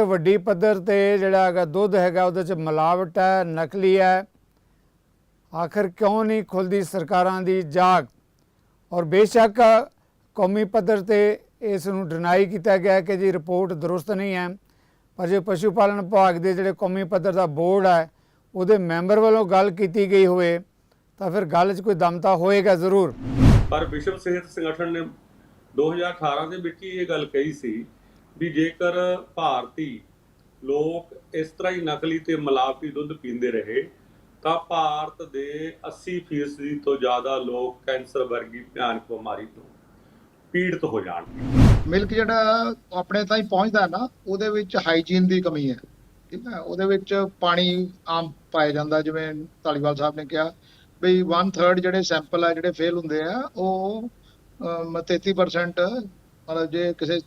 ਵੱਡੀ ਪੱਧਰ ਤੇ ਜਿਹੜਾ ਹੈਗਾ ਦੁੱਧ ਹੈਗਾ, ਉਹਦੇ ਚ ਮਿਲਾਵਟ ਹੈ, ਨਕਲੀ ਹੈ। ਆਖਰ ਕਿਉਂ ਨਹੀਂ ਖੁੱਲਦੀ ਸਰਕਾਰਾਂ ਦੀ ਜਾਗ? ਔਰ ਬੇਸ਼ੱਕ ਕੌਮੀ ਪੱਧਰ ਤੇ ਇਸ ਨੂੰ ਡਿਨਾਈ ਕੀਤਾ ਗਿਆ ਕਿ ਜੀ ਰਿਪੋਰਟ ਦਰੁਸਤ ਨਹੀਂ ਹੈ। ਪਰ ਜੇ ਪਸ਼ੂ ਪਾਲਣ ਵਿਭਾਗ ਦੇ ਜਿਹੜੇ ਕੌਮੀ ਪੱਧਰ ਦਾ ਬੋਰਡ ਹੈ, ਉਹਦੇ ਮੈਂਬਰ ਵੱਲੋਂ ਗੱਲ ਕੀਤੀ ਗਈ ਹੋਵੇ, ਤਾਂ ਫਿਰ ਗੱਲ 'ਚ ਕੋਈ ਦਮ ਤਾਂ ਹੋਏਗਾ ਜ਼ਰੂਰ। ਪਰ ਵਿਸ਼ਵ ਸਿਹਤ ਸੰਗਠਨ ਨੇ 2018 ਦੇ ਵਿੱਚ ਹੀ ਇਹ ਗੱਲ ਕਹੀ ਸੀ ਵੀ ਜੇਕਰ ਭਾਰਤੀ ਲੋਕ ਇਸ ਤਰ੍ਹਾਂ ਹੀ ਨਕਲੀ ਤੇ ਮਿਲਾਵਟੀ ਦੁੱਧ ਪੀਂਦੇ ਰਹੇ ਤਾਂ ਭਾਰਤ ਦੇ 80% ਤੋਂ ਜ਼ਿਆਦਾ ਲੋਕ ਕੈਂਸਰ ਵਰਗੀ ਭਿਆਨਕ ਬਿਮਾਰੀ ਤੋਂ ਪੀੜਤ ਹੋ ਜਾਣਗੇ। ਮਿਲਕ ਜਿਹੜਾ ਆਪਣੇ ਤਾਈਂ ਪਹੁੰਚਦਾ ਨਾ ਉਹਦੇ ਵਿੱਚ ਹਾਈਜੀਨ ਦੀ ਕਮੀ ਹੈ। ਠੀਕ ਹੈ? ਉਹਦੇ ਵਿੱਚ ਪਾਣੀ ਆਮ ਪਾਇਆ ਜਾਂਦਾ ਜਿਵੇਂ ਧਾਲੀਵਾਲ ਸਾਹਿਬ ਨੇ ਕਿਹਾ ਵੀ 1/3 ਜਿਹੜੇ ਸੈਂਪਲ ਆ ਜਿਹੜੇ ਫੇਲ ਹੁੰਦੇ ਆ ਉਹ ਅਮ, 33% ਮਤਲਬ ਜੇ ਕਿਸੇ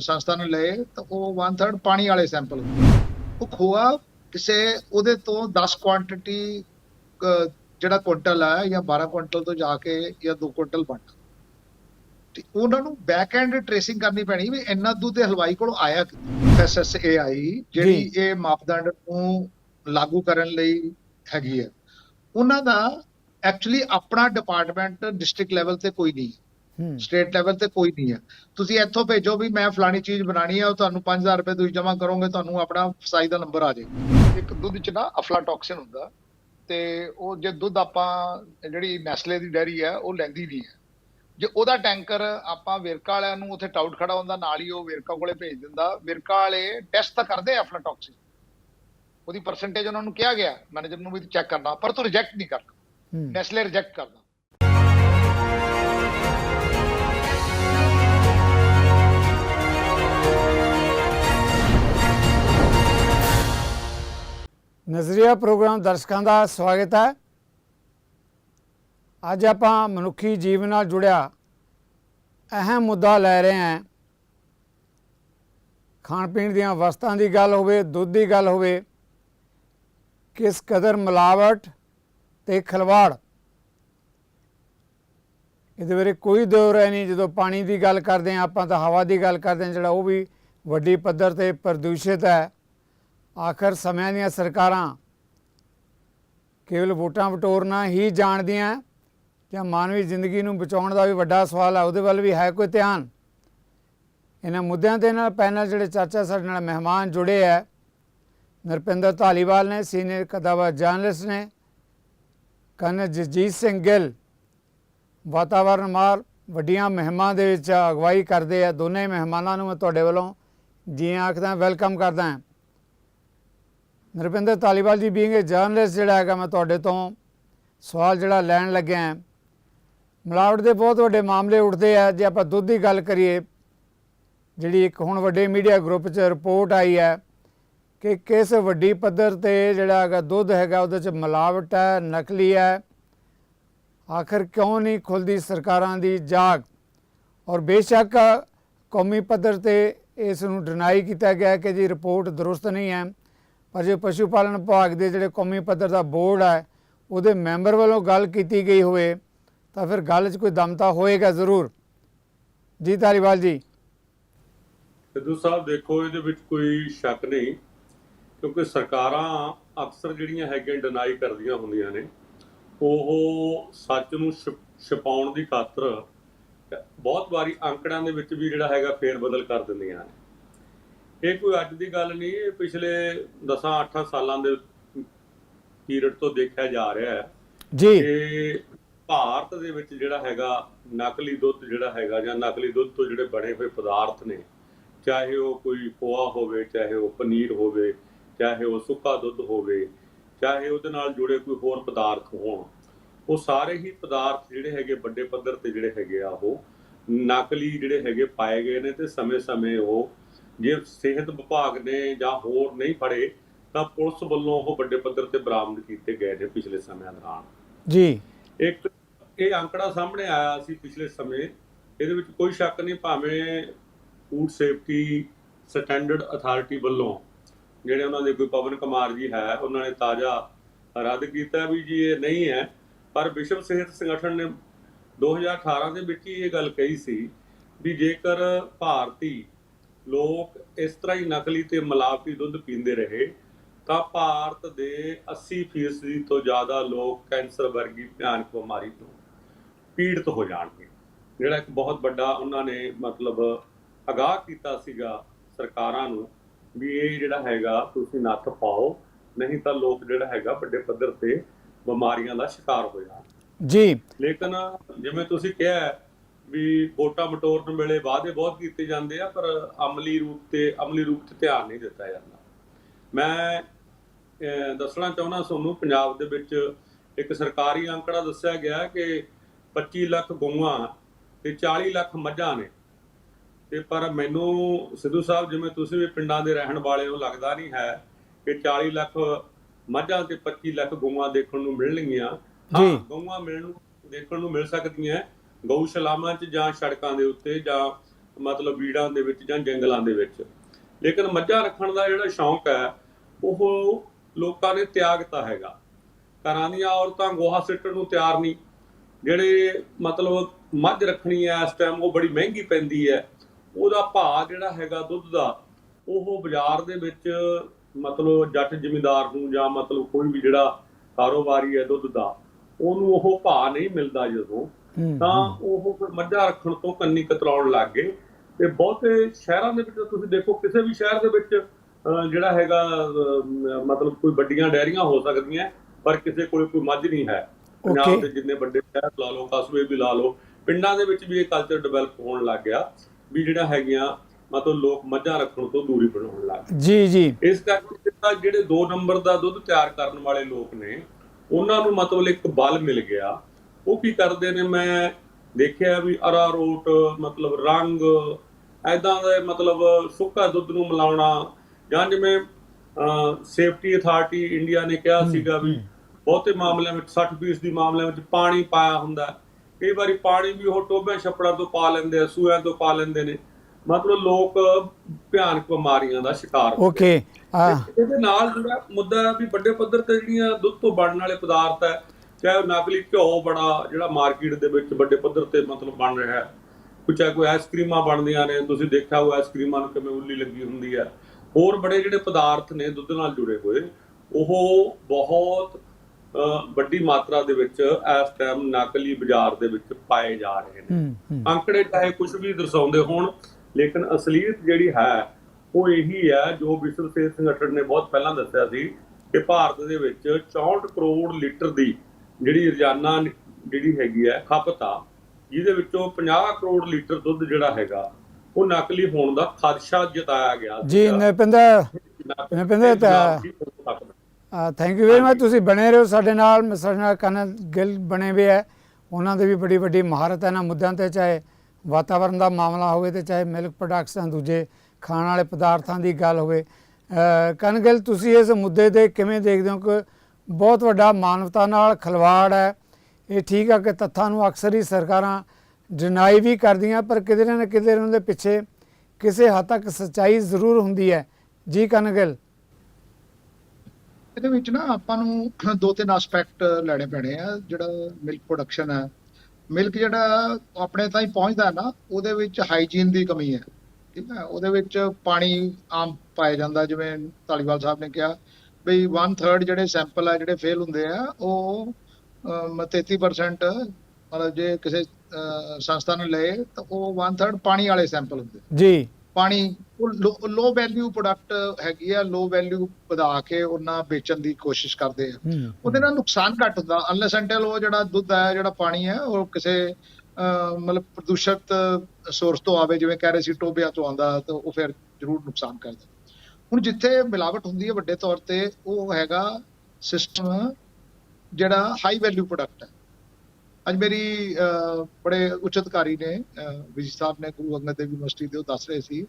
ਸੰਸਥਾ ਨੇ ਲਏ ਤਾਂ ਉਹ 1/3 ਪਾਣੀ ਵਾਲੇ ਸੈਂਪਲ ਉਹ ਖੋਆ ਕਿਸੇ ਉਹਦੇ ਤੋਂ 10 ਕੁਆਂਟੀਟੀ ਜਿਹੜਾ ਕੁਇੰਟਲ ਆ ਜਾਂ 12 ਕੁਇੰਟਲ ਤੋਂ ਜਾ ਕੇ ਜਾਂ 2 ਕੁਇੰਟਲ ਬਣਦਾ ਤੇ ਉਹਨਾਂ ਨੂੰ ਬੈਕ ਐਂਡ ਟ੍ਰੇਸਿੰਗ ਕਰਨੀ ਪੈਣੀ ਵੀ ਇੰਨਾ ਦੁੱਧ ਇਹ ਹਲਵਾਈ ਕੋਲ ਆਇਆ ਐਸਐਸਏਆਈ ਜਿਹੜੀ। ਇਹ ਮਾਪਦੰਡ ਨੂੰ ਲਾਗੂ ਕਰਨ ਲਈ ਹੈਗੀ ਹੈ। ਉਹਨਾਂ ਦਾ ਐਕਚੁਅਲੀ ਆਪਣਾ ਡਿਪਾਰਟਮੈਂਟ ਡਿਸਟ੍ਰਿਕਟ ਲੈਵਲ ਤੇ ਕੋਈ ਨਹੀਂ ਸਟੇਟ ਲੈਵਲ ਤੇ ਕੋਈ ਨਹੀਂ ਹੈ ਤੁਸੀਂ ਇੱਥੋਂ ਭੇਜੋ ਵੀ ਮੈਂ ਫਲਾਣੀ ਚੀਜ਼ ਬਣਾਣੀ ਹੈ ਉਹ ਤੁਹਾਨੂੰ 5000 ਰੁਪਏ ਤੁਸੀਂ ਜਮ੍ਹਾਂ ਕਰੋਗੇ ਤੁਹਾਨੂੰ ਆਪਣਾ ਫਸਾਈ ਦਾ ਨੰਬਰ ਆ ਜਾਏਗਾ। ਇੱਕ ਦੁੱਧ ਚ ਨਾ ਅਫਲਾਟੌਕਸਿਨ ਹੁੰਦਾ ਤੇ ਉਹ ਜੇ ਦੁੱਧ ਆਪਾਂ ਜਿਹੜੀ ਨੈਸਲੇ ਦੀ ਡੈਰੀ ਹੈ ਉਹ ਲੈਂਦੀ ਨਹੀਂ ਹੈ ਜੇ ਉਹਦਾ ਟੈਂਕਰ ਆਪਾਂ ਵੇਰਕਾ ਵਾਲਿਆਂ ਨੂੰ ਉੱਥੇ ਟਾਊਟ ਖੜਾ ਹੁੰਦਾ ਨਾਲ ਹੀ ਉਹ ਵੇਰਕਾ ਕੋਲੇ ਭੇਜ ਦਿੰਦਾ ਵੇਰਕਾ ਵਾਲੇ ਟੈਸਟ ਤਾਂ ਕਰਦੇ ਆ ਅਫਲਾਟੌਕਸਿਨ ਉਹਦੀ ਪਰਸੈਂਟੇਜ ਉਹਨਾਂ ਨੂੰ ਕਿਹਾ ਗਿਆ ਮੈਨੇਜਰ ਨੂੰ ਵੀ ਚੈੱਕ ਕਰਨਾ ਪਰ ਤੂੰ ਰਿਜੈਕਟ ਨਹੀਂ ਕਰਨਾ। ਹੂੰ। ਨੈਸਲੇ ਰਿਜੈਕਟ ਕਰਦਾ ਨਜ਼ਰੀਆ ਪ੍ਰੋਗਰਾਮ ਦਰਸ਼ਕਾਂ ਦਾ ਸਵਾਗਤ ਹੈ। ਅੱਜ ਆਪਾਂ ਮਨੁੱਖੀ ਜੀਵਨ ਨਾਲ ਜੁੜਿਆ ਅਹਿਮ ਮੁੱਦਾ ਲੈ ਰਹੇ ਹਾਂ। ਖਾਣ ਪੀਣ ਦੀਆਂ ਵਸਤਾਂ ਦੀ ਗੱਲ ਹੋਵੇ, ਦੁੱਧ ਦੀ ਗੱਲ ਹੋਵੇ, ਕਿਸ ਕਦਰ ਮਿਲਾਵਟ ਤੇ ਖਲਵਾੜ। ਇਹਦੇ ਬਾਰੇ ਕੋਈ ਦੋ ਰਾਏ ਨਹੀਂ, ਜਦੋਂ ਪਾਣੀ ਦੀ ਗੱਲ ਕਰਦੇ ਹਾਂ, ਆਪਾਂ ਤਾਂ ਹਵਾ ਦੀ ਗੱਲ ਕਰਦੇ ਹਾਂ, ਜਿਹੜਾ ਉਹ ਵੀ ਵੱਡੀ ਪੱਧਰ ਤੇ ਪ੍ਰਦੂਸ਼ਿਤ ਹੈ। ਆਖਰ ਸਮਿਆਂ ਦੀਆਂ ਸਰਕਾਰਾਂ ਕੇਵਲ ਵੋਟਾਂ ਵਟੋਰਨਾ ਹੀ ਜਾਣਦੀਆਂ ਜਾਂ ਮਾਨਵੀ ਜ਼ਿੰਦਗੀ ਨੂੰ ਬਚਾਉਣ ਦਾ ਵੀ ਵੱਡਾ ਸਵਾਲ ਹੈ ਉਹਦੇ ਵੱਲ ਵੀ ਹੈ ਕੋਈ ਧਿਆਨ? ਇਹਨਾਂ ਮੁੱਦਿਆਂ ਦੇ ਨਾਲ ਪੈਨਲ ਜਿਹੜੇ ਚਰਚਾ ਸਾਡੇ ਨਾਲ ਮਹਿਮਾਨ ਜੁੜੇ ਹੈ ਨਰਪਿੰਦਰ ਧਾਲੀਵਾਲ ਨੇ, ਸੀਨੀਅਰ ਕਦਾਵਰ ਜਰਨਲਿਸਟ ਨੇ ਕਰਨ ਜਗਜੀਤ ਸਿੰਘ ਗਿੱਲ ਵਾਤਾਵਰਣ ਮਾਰ ਵੱਡੀਆਂ ਮਹਿਮਾਂ ਦੇ ਵਿੱਚ ਅਗਵਾਈ ਕਰਦੇ ਆ, ਦੋਨੇ ਮਹਿਮਾਨਾਂ ਨੂੰ ਮੈਂ ਤੁਹਾਡੇ ਵੱਲੋਂ ਜੀ ਆਖਦਾ, ਵੈਲਕਮ ਕਰਦਾ ਹਾਂ ਨਰਪਿੰਦਰ ਧਾਲੀਵਾਲ ਜੀ ਬੀਇੰਗ ਅ ਜਰਨਲਿਸਟ ਜਿਹੜਾ ਹੈਗਾ, ਮੈਂ ਤੁਹਾਡੇ ਤੋਂ ਸਵਾਲ ਜਿਹੜਾ ਲੈਣ ਲੱਗਿਆ ਮਿਲਾਵਟ ਦੇ ਬਹੁਤ ਵੱਡੇ ਮਾਮਲੇ ਉੱਠਦੇ ਆ। ਜੇ ਆਪਾਂ ਦੁੱਧ ਦੀ ਗੱਲ ਕਰੀਏ, ਜਿਹੜੀ ਇੱਕ ਹੁਣ ਵੱਡੇ ਮੀਡੀਆ ਗਰੁੱਪ 'ਚ ਰਿਪੋਰਟ ਆਈ ਹੈ ਕਿ ਕਿਸ ਵੱਡੀ ਪੱਧਰ ਤੇ ਜਿਹੜਾ ਹੈਗਾ ਦੁੱਧ ਹੈਗਾ, ਉਹਦੇ 'ਚ ਮਿਲਾਵਟ ਹੈ, ਨਕਲੀ ਹੈ। ਆਖਰ ਕਿਉਂ ਨਹੀਂ ਖੁੱਲਦੀ ਸਰਕਾਰਾਂ ਦੀ ਜਾਗ? ਔਰ ਬੇਸ਼ੱਕ ਕੌਮੀ ਪੱਧਰ ਤੇ ਇਸ ਨੂੰ ਡਿਨਾਈ ਕੀਤਾ ਗਿਆ ਕਿ ਜੀ ਰਿਪੋਰਟ ਦਰੁਸਤ ਨਹੀਂ ਹੈ। ਪਰ ਜੇ ਪਸ਼ੂ ਪਾਲਣ ਵਿਭਾਗ ਦੇ ਜਿਹੜੇ ਕੌਮੀ ਪੱਧਰ ਦਾ ਬੋਰਡ ਹੈ, ਉਹਦੇ ਮੈਂਬਰ ਵੱਲੋਂ ਗੱਲ ਕੀਤੀ ਗਈ ਹੋਵੇ, ਤਾਂ ਫਿਰ ਗੱਲ 'ਚ ਕੋਈ ਦਮ ਤਾਂ ਹੋਏਗਾ ਜ਼ਰੂਰ। ਜੀ ਧਾਲੀਵਾਲ ਜੀ। ਸਿੱਧੂ ਸਾਹਿਬ, ਦੇਖੋ, ਇਹਦੇ ਵਿੱਚ ਕੋਈ ਸ਼ੱਕ ਨਹੀਂ, ਕਿਉਂਕਿ ਸਰਕਾਰਾਂ ਅਕਸਰ ਜਿਹੜੀਆਂ ਹੈਗੀਆਂ ਡਿਨਾਈ ਕਰਦੀਆਂ ਹੁੰਦੀਆਂ ਨੇ, ਉਹ ਸੱਚ ਨੂੰ ਛਪਾਉਣ ਦੀ ਖਾਤਰ ਬਹੁਤ ਵਾਰੀ ਅੰਕੜਿਆਂ ਦੇ ਵਿੱਚ ਵੀ ਜਿਹੜਾ ਹੈਗਾ ਫੇਰ ਬਦਲ ਕਰ ਦਿੰਦੀਆਂ ਨੇ। ਇਹ ਕੋਈ ਅੱਜ ਦੀ ਗੱਲ ਨਹੀਂ ਇਹ ਪਿਛਲੇ 10-8 ਸਾਲਾਂ ਦੇ ਪੀਰੀਅਡ ਤੋਂ ਦੇਖਿਆ ਜਾ ਰਿਹਾ ਹੈ ਜੀ। ਕਿ ਭਾਰਤ ਦੇ ਵਿੱਚ ਜਿਹੜਾ ਹੈਗਾ ਨਕਲੀ ਦੁੱਧ ਜਿਹੜਾ ਹੈਗਾ ਜਾਂ ਨਕਲੀ ਦੁੱਧ ਤੋਂ ਜਿਹੜੇ ਬਣੇ ਹੋਏ ਪਦਾਰਥ ਨੇ ਚਾਹੇ ਉਹ ਕੋਈ ਖੋਆ ਹੋਵੇ ਚਾਹੇ ਉਹ ਪਨੀਰ ਹੋਵੇ ਚਾਹੇ ਉਹ ਸੁੱਕਾ ਦੁੱਧ ਹੋਵੇ ਚਾਹੇ ਉਹਦੇ ਨਾਲ ਜੁੜੇ ਕੋਈ ਹੋਰ ਪਦਾਰਥ ਹੋਣ ਉਹ ਸਾਰੇ ਹੀ ਪਦਾਰਥ ਜਿਹੜੇ ਹੈਗੇ ਵੱਡੇ ਪੱਧਰ ਤੇ ਜਿਹੜੇ ਹੈਗੇ ਆ ਉਹ ਨਕਲੀ ਜਿਹੜੇ ਹੈਗੇ ਪਾਏ ਗਏ ਨੇ ਤੇ ਸਮੇਂ-ਸਮੇਂ ਉਹ ਜੇ ਸਿਹਤ ਵਿਭਾਗ ਨੇ ਜਾਂ ਹੋਰ ਨਹੀਂ ਫੜੇ ਤਾਂ ਪੁਲਿਸ ਵੱਲੋਂ ਉਹ ਵੱਡੇ ਪੱਧਰ ਤੇ ਬਰਾਮਦ ਕੀਤੇ ਗਏ ਨੇ ਪਿਛਲੇ ਸਮਿਆਂ ਦੌਰਾਨ। ਜੀ। ਇੱਕ ਇਹ ਅੰਕੜਾ ਸਾਹਮਣੇ ਆਇਆ ਸੀ ਪਿਛਲੇ ਸਮੇਂ ਇਹਦੇ ਵਿੱਚ ਕੋਈ ਸ਼ੱਕ ਨਹੀਂ ਭਾਵੇਂ ਫੂਡ ਸੇਫਟੀ ਸਟੈਂਡਰਡ ਅਥਾਰਟੀ ਵੱਲੋਂ ਜਿਹੜੇ ਉਹਨਾਂ ਦੇ ਕੋਈ ਪਵਨ ਕੁਮਾਰ ਜੀ ਹੈ ਉਹਨਾਂ ਨੇ ਤਾਜ਼ਾ ਰੱਦ ਕੀਤਾ ਵੀ ਜੀ ਇਹ ਨਹੀਂ ਹੈ ਪਰ ਵਿਸ਼ਵ ਸਿਹਤ ਸੰਗਠਨ ਨੇ 2018 ਦੇ ਵਿੱਚ ਹੀ ਇਹ ਗੱਲ ਕਹੀ ਸੀ ਵੀ ਜੇਕਰ ਭਾਰਤੀ ਲੋਕ ਇਸ ਤਰ੍ਹਾਂ ਹੀ ਨਕਲੀ ਤੇ ਮਿਲਾਵਟੀ ਦੁੱਧ ਪੀਂਦੇ ਰਹੇ ਤਾਂ ਭਾਰਤ ਦੇ 80% ਤੋਂ ਜ਼ਿਆਦਾ ਲੋਕ ਕੈਂਸਰ ਵਰਗੀ ਭਿਆਨਕ ਬਿਮਾਰੀ ਤੋਂ ਪੀੜਤ ਹੋ ਜਾਣਗੇ। ਜਿਹੜਾ ਇੱਕ ਬਹੁਤ ਵੱਡਾ ਉਹਨਾਂ ਨੇ ਮਤਲਬ ਅਗਾਹ ਕੀਤਾ ਸੀਗਾ ਸਰਕਾਰਾਂ ਨੂੰ ਵੀ ਇਹ ਜਿਹੜਾ ਹੈਗਾ ਤੁਸੀਂ ਨੱਥ ਪਾਓ ਨਹੀਂ ਤਾਂ ਲੋਕ ਜਿਹੜਾ ਹੈਗਾ ਵੱਡੇ ਪੱਧਰ ਤੇ ਬਿਮਾਰੀਆਂ ਦਾ ਸ਼ਿਕਾਰ ਹੋ ਜਾਣ। ਜੀ। ਲੇਕਿਨ ਜਿਵੇਂ ਤੁਸੀਂ ਕਿਹਾ ਵੀ ਵੋਟਾਂ ਮਟੋਰਨ ਵੇਲੇ ਵਾਅਦੇ ਬਹੁਤ ਕੀਤੇ ਜਾਂਦੇ ਆ ਪਰ ਅਮਲੀ ਰੂਪ ਤੇ ਅਮਲੀ ਰੂਪ ਤੇ ਧਿਆਨ ਨਹੀਂ ਦਿੱਤਾ ਜਾਂਦਾ। ਮੈਂ ਦੱਸਣਾ ਚਾਹੁੰਦਾ ਤੁਹਾਨੂੰ ਪੰਜਾਬ ਦੇ ਵਿੱਚ ਇੱਕ ਸਰਕਾਰੀ ਅੰਕੜਾ ਦੱਸਿਆ ਗਿਆ ਕਿ 25 ਲੱਖ ਗਊਆਂ ਤੇ 40 ਲੱਖ ਮੱਝਾਂ ਨੇ। ਤੇ ਪਰ ਮੈਨੂੰ ਸਿੱਧੂ ਸਾਹਿਬ ਜਿਵੇਂ ਤੁਸੀਂ ਵੀ ਪਿੰਡਾਂ ਦੇ ਰਹਿਣ ਵਾਲੇ ਹੋ ਲੱਗਦਾ ਨਹੀਂ ਹੈ ਕਿ 40 ਲੱਖ ਮੱਝਾਂ ਤੇ 25 ਲੱਖ ਗਊਆਂ ਦੇਖਣ ਨੂੰ ਮਿਲਣਗੀਆਂ। ਹਾਂ। ਗਊਆਂ ਮਿਲਣ ਨੂੰ ਦੇਖਣ ਨੂੰ ਮਿਲ ਸਕਦੀਆਂ। ਗਊਸ਼ਾਲਾਵਾਂ 'ਚ ਜਾਂ ਸੜਕਾਂ ਦੇ ਉੱਤੇ ਜਾਂ ਮਤਲਬ ਵੀੜਾਂ ਦੇ ਵਿੱਚ ਜਾਂ ਜੰਗਲਾਂ ਦੇ ਵਿੱਚ। ਲੇਕਿਨ ਮੱਝਾਂ ਰੱਖਣ ਦਾ ਜਿਹੜਾ ਸ਼ੌਂਕ ਹੈ, ਉਹ ਲੋਕਾਂ ਨੇ ਤਿਆਗਤਾ ਹੈਗਾ। ਘਰਾਂ ਦੀਆਂ ਔਰਤਾਂ ਗੋਹਾ ਸਿੱਟਣ ਨੂੰ ਤਿਆਰ ਨਹੀਂ। ਜਿਹੜੇ ਮਤਲਬ ਮੱਝ ਰੱਖਣੀ ਹੈ ਇਸ ਟਾਈਮ ਉਹ ਬੜੀ ਮਹਿੰਗੀ ਪੈਂਦੀ ਹੈ। ਉਹਦਾ ਭਾਅ ਜਿਹੜਾ ਹੈਗਾ ਦੁੱਧ ਦਾ, ਉਹ ਬਾਜ਼ਾਰ ਦੇ ਵਿੱਚ ਮਤਲਬ ਜੱਟ ਜ਼ਿਮੀਂਦਾਰ ਨੂੰ ਜਾਂ ਮਤਲਬ ਕੋਈ ਵੀ ਜਿਹੜਾ ਕਾਰੋਬਾਰੀ ਹੈ ਦੁੱਧ ਦਾ, ਉਹਨੂੰ ਉਹ ਭਾਅ ਨਹੀਂ ਮਿਲਦਾ ਜਦੋਂ। ਤਾਂ। ਉਹ ਫਿਰ ਮੱਝਾਂ ਰੱਖਣ ਤੋਂ ਕੰਨੀ ਕਤਰਾਉਣ ਲੱਗ ਗਏ ਤੇ ਬਹੁਤੇ ਸ਼ਹਿਰਾਂ ਦੇ ਵਿੱਚ ਤੁਸੀਂ ਦੇਖੋ ਕਿਸੇ ਵੀ ਸ਼ਹਿਰ ਦੇ ਵਿੱਚ ਜਿਹੜਾ ਹੈਗਾ ਮਤਲਬ ਕੋਈ ਵੱਡੀਆਂ ਡੈਰੀਆਂ ਹੋ ਸਕਦੀਆਂ ਪਰ ਕਿਸੇ ਕੋਲ ਕੋਈ ਮੱਝ ਨਹੀਂ ਹੈ ਪੰਜਾਬ. ਦੇ ਜਿੰਨੇ ਵੱਡੇ ਸ਼ਹਿਰ ਲਾ ਲਓ ਕਸਬੇ ਵੀ ਲਾ ਲਓ ਪਿੰਡਾਂ ਦੇ ਵਿੱਚ ਵੀ ਇਹ ਕਲਚਰ ਡਿਵੈਲਪ ਹੋਣ ਲੱਗ ਗਿਆ ਵੀ ਜਿਹੜਾ ਹੈਗੀਆਂ ਮਤਲਬ ਲੋਕ ਮੱਝਾਂ ਰੱਖਣ ਤੋਂ ਦੂਰੀ ਬਣਾਉਣ ਲੱਗ ਗਏ ਜੀ ਜੀ ਇਸ ਕਰਕੇ ਜਿਹੜੇ 2 ਨੰਬਰ ਦਾ ਦੁੱਧ ਤਿਆਰ ਕਰਨ ਵਾਲੇ ਲੋਕ ਨੇ ਉਹਨਾਂ ਨੂੰ ਮਤਲਬ ਇੱਕ ਬਲ ਮਿਲ ਗਿਆ ਉਹ ਕੀ ਕਰਦੇ ਨੇ ਮੈਂ ਦੇਖਿਆ ਵੀ ਅਰਾਰੋਟ ਮਤਲਬ ਰੰਗ ਐਦਾਂ ਦੇ ਮਤਲਬ ਸੁੱਕਾ ਦੁੱਧ ਨੂੰ ਮਿਲਾਉਣਾ ਜਾਂ ਜਿਵੇਂ ਸੇਫਟੀ ਅਥਾਰਟੀ ਇੰਡੀਆ ਨੇ ਕਿਹਾ ਸੀਗਾ ਵੀ ਬਹੁਤੇ ਮਾਮਲਿਆਂ ਵਿੱਚ 60% ਦੀ ਮਾਮਲਿਆਂ ਵਿੱਚ ਪਾਣੀ ਪਾਇਆ ਹੁੰਦਾ। ਕਈ ਵਾਰੀ ਪਾਣੀ ਵੀ ਉਹ ਟੋਬਿਆਂ ਛੱਪੜਾਂ ਤੋਂ ਪਾ ਲੈਂਦੇ ਆ ਸੂਇਆਂ ਤੋਂ ਪਾ ਲੈਂਦੇ ਨੇ। ਮਤਲਬ ਲੋਕ ਭਿਆਨਕ ਬਿਮਾਰੀਆਂ ਦਾ ਸ਼ਿਕਾਰ ਹੋ ਓਕੇ ਆ। ਇਹਦੇ ਨਾਲ ਜਿਹੜਾ ਮੁੱਦਾ ਵੀ ਵੱਡੇ ਪੱਧਰ ਤੇ ਜਿਹੜੀਆਂ ਦੁੱਧ ਤੋਂ ਬਣਨ ਵਾਲੇ ਪਦਾਰਥ ਹੈ ਚਾਹੇ ਉਹ ਨਕਲੀ ਘਿਓ ਬੜਾ ਜਿਹੜਾ ਮਾਰਕੀਟ ਦੇ ਵਿੱਚ ਵੱਡੇ ਪੱਧਰ ਤੇ ਮਤਲਬ ਬਣ ਰਿਹਾ ਹੈ। ਚਾਹੇ ਕੋਈ ਆਈਸਕ੍ਰੀਮਾਂ ਬਣਦੀਆਂ ਨੇ ਤੁਸੀਂ ਦੇਖਿਆ ਉਹ ਆਈਸਕ੍ਰੀਮਾਂ ਨੂੰ ਕਿਵੇਂ ਉੱਲੀ ਲੱਗੀ ਹੁੰਦੀ ਹੈ। ਹੋਰ ਬੜੇ ਜਿਹੜੇ ਪਦਾਰਥ ਨੇ ਦੁੱਧ ਨਾਲ ਜੁੜੇ ਹੋਏ ਉਹ ਬਹੁਤ ਵੱਡੀ ਮਾਤਰਾ ਦੇ ਵਿੱਚ ਇਸ ਟਾਈਮ ਨਕਲੀ ਬਾਜ਼ਾਰ ਦੇ ਵਿੱਚ ਪਾਏ ਜਾ ਰਹੇ ਨੇ। ਅੰਕੜੇ ਚਾਹੇ ਕੁਝ ਵੀ ਦਰਸਾਉਂਦੇ ਹੋਣ ਲੇਕਿਨ ਅਸਲੀਅਤ ਜਿਹੜੀ ਹੈ ਉਹ ਇਹੀ ਹੈ ਜੋ ਵਿਸ਼ਵ ਸਿਹਤ ਸੰਗਠਨ ਨੇ ਬਹੁਤ ਪਹਿਲਾਂ ਦੱਸਿਆ ਸੀ ਕਿ ਭਾਰਤ ਦੇ ਵਿੱਚ 64 ਕਰੋੜ ਲੀਟਰ ਦੀ ਜਿਹੜੀ ਰੋਜ਼ਾਨਾ ਜਿਹੜੀ ਹੈਗੀ ਹੈ ਖਪਤ ਆ ਜਿਹਦੇ ਵਿੱਚੋਂ 50 ਕਰੋੜ ਲੀਟਰ ਦੁੱਧ ਜਿਹੜਾ ਹੈਗਾ ਉਹ ਨਕਲੀ ਹੋਣ ਦਾ ਖਦਸ਼ਾ ਜਤਾਇਆ ਗਿਆ ਜੀ ਨਕਲੀ ਨਿਰਪਿੰਦਰ ਤਾਂ-। ਥੈਂਕ ਯੂ ਵੈਰੀ ਮਚ ਤੁਸੀਂ ਬਣੇ ਰਹੋ ਸਾਡੇ ਨਾਲ ਮ- ਸਾਡੇ ਨਾਲ ਕਨਲ ਗਿੱਲ ਬਣੇ ਹੋਏ ਹੈ ਉਹਨਾਂ ਦੇ ਵੀ ਬੜੀ ਵੱਡੀ ਮਹਾਰਤ ਹੈ ਇਹਨਾਂ ਮੁੱਦਿਆਂ ਤੇ ਚਾਹੇ ਵਾਤਾਵਰਣ ਦਾ ਮਾਮਲਾ ਹੋਵੇ ਤੇ ਚਾਹੇ ਮਿਲਕ ਪ੍ਰੋਡਕਟਸ ਜਾਂ ਦੂਜੇ ਖਾਣ ਵਾਲੇ ਪਦਾਰਥਾਂ ਦੀ ਗੱਲ ਹੋਵੇ। ਅ, ਕਨਲ ਗਿੱਲ ਤੁਸੀਂ ਇਸ ਮੁੱਦੇ ਤੇ ਕਿਵੇਂ ਦੇਖਦੇ ਹੋ ਕਿ ਬਹੁਤ ਵੱਡਾ ਮਾਨਵਤਾ ਨਾਲ ਖਿਲਵਾੜ ਹੈ। ਇਹ ਠੀਕ ਆ ਕਿ ਤੱਥਾਂ ਨੂੰ ਅਕਸਰ ਹੀ ਸਰਕਾਰਾਂ ਡਿਨਾਈ ਵੀ ਕਰਦੀਆਂ, ਪਰ ਕਿਤੇ ਨਾ ਕਿਤੇ ਉਹਨਾਂ ਦੇ ਪਿੱਛੇ ਕਿਸੇ ਹੱਦ ਤੱਕ ਸੱਚਾਈ ਜ਼ਰੂਰ ਹੁੰਦੀ ਹੈ। ਜੀ ਕਨਲ ਇਹਦੇ ਵਿੱਚ ਨਾ ਆਪਾਂ ਨੂੰ ਦੋ ਤਿੰਨ ਐਸਪੈਕਟ ਲੈਣੇ ਪੈਣੇ ਆ, ਜਿਹੜਾ ਮਿਲਕ ਪ੍ਰੋਡਕਸ਼ਨ ਹੈ। ਮਿਲਕ ਜਿਹੜਾ ਆਪਣੇ ਤਾਈਂ ਪਹੁੰਚਦਾ ਨਾ, ਉਹਦੇ ਵਿੱਚ ਹਾਈਜੀਨ ਦੀ ਕਮੀ ਹੈ। ਠੀਕ ਹੈ, ਉਹਦੇ ਵਿੱਚ ਪਾਣੀ ਆਮ ਪਾਇਆ ਜਾਂਦਾ, ਜਿਵੇਂ ਧਾਲੀਵਾਲ ਸਾਹਿਬ ਨੇ ਕਿਹਾ ਵੀ 1/3 ਜਿਹੜੇ ਸੈਂਪਲ ਆ ਜਿਹੜੇ ਫੇਲ ਹੁੰਦੇ ਆ ਉਹ ਅਮ, 33% ਮਤਲਬ ਜੇ ਕਿਸੇ ਸੰਸਥਾ ਨੇ ਲਏ ਤਾਂ ਉਹ 1/3 ਪਾਣੀ ਵਾਲੇ ਸੈਂਪਲ ਹੁੰਦੇ ਜੀ। ਪਾਣੀ ਲੋ ਵੈਲਿਊ ਪ੍ਰੋਡਕਟ ਹੈਗੀ ਆ ਲੋ ਵੈਲਿਊ ਵਧਾ ਕੇ ਉਹਨਾਂ ਵੇਚਣ ਦੀ ਕੋਸ਼ਿਸ਼ ਕਰਦੇ ਆ। ਉਹਦੇ ਨਾਲ ਨੁਕਸਾਨ ਘੱਟ ਹੁੰਦਾ ਅਨਲੈਸ ਐਂਟਲ ਉਹ ਜਿਹੜਾ ਦੁੱਧ ਹੈ ਜਿਹੜਾ ਪਾਣੀ ਹੈ ਉਹ ਕਿਸੇ ਮਤਲਬ ਪ੍ਰਦੂਸ਼ਿਤ ਸੋਰਸ ਤੋਂ ਆਵੇ ਜਿਵੇਂ ਕਹਿ ਰਹੇ ਸੀ ਟੋਬਿਆਂ ਤੋਂ ਆਉਂਦਾ ਤਾਂ ਉਹ ਫਿਰ ਜ਼ਰੂਰ ਨੁਕਸਾਨ ਕਰਦਾ। ਹੁਣ ਜਿੱਥੇ ਮਿਲਾਵਟ ਹੁੰਦੀ ਹੈ ਵੱਡੇ ਤੌਰ ਤੇ ਉਹ ਹੈਗਾ ਸਿਸਟਮ ਜਿਹੜਾ ਹਾਈ ਵੈਲਿਊ ਪ੍ਰੋਡਕਟ ਹੈ। ਅੱਜ ਮੇਰੀ ਬੜੇ ਉੱਚ ਅਧਿਕਾਰੀ ਨੇ ਵਿਜੀ ਸਾਹਿਬ ਨੇ ਗੁਰੂ ਅੰਗਦ ਦੇਵ ਯੂਨੀਵਰਸਿਟੀ ਦੇ ਉਹ ਦੱਸ ਰਹੇ ਸੀ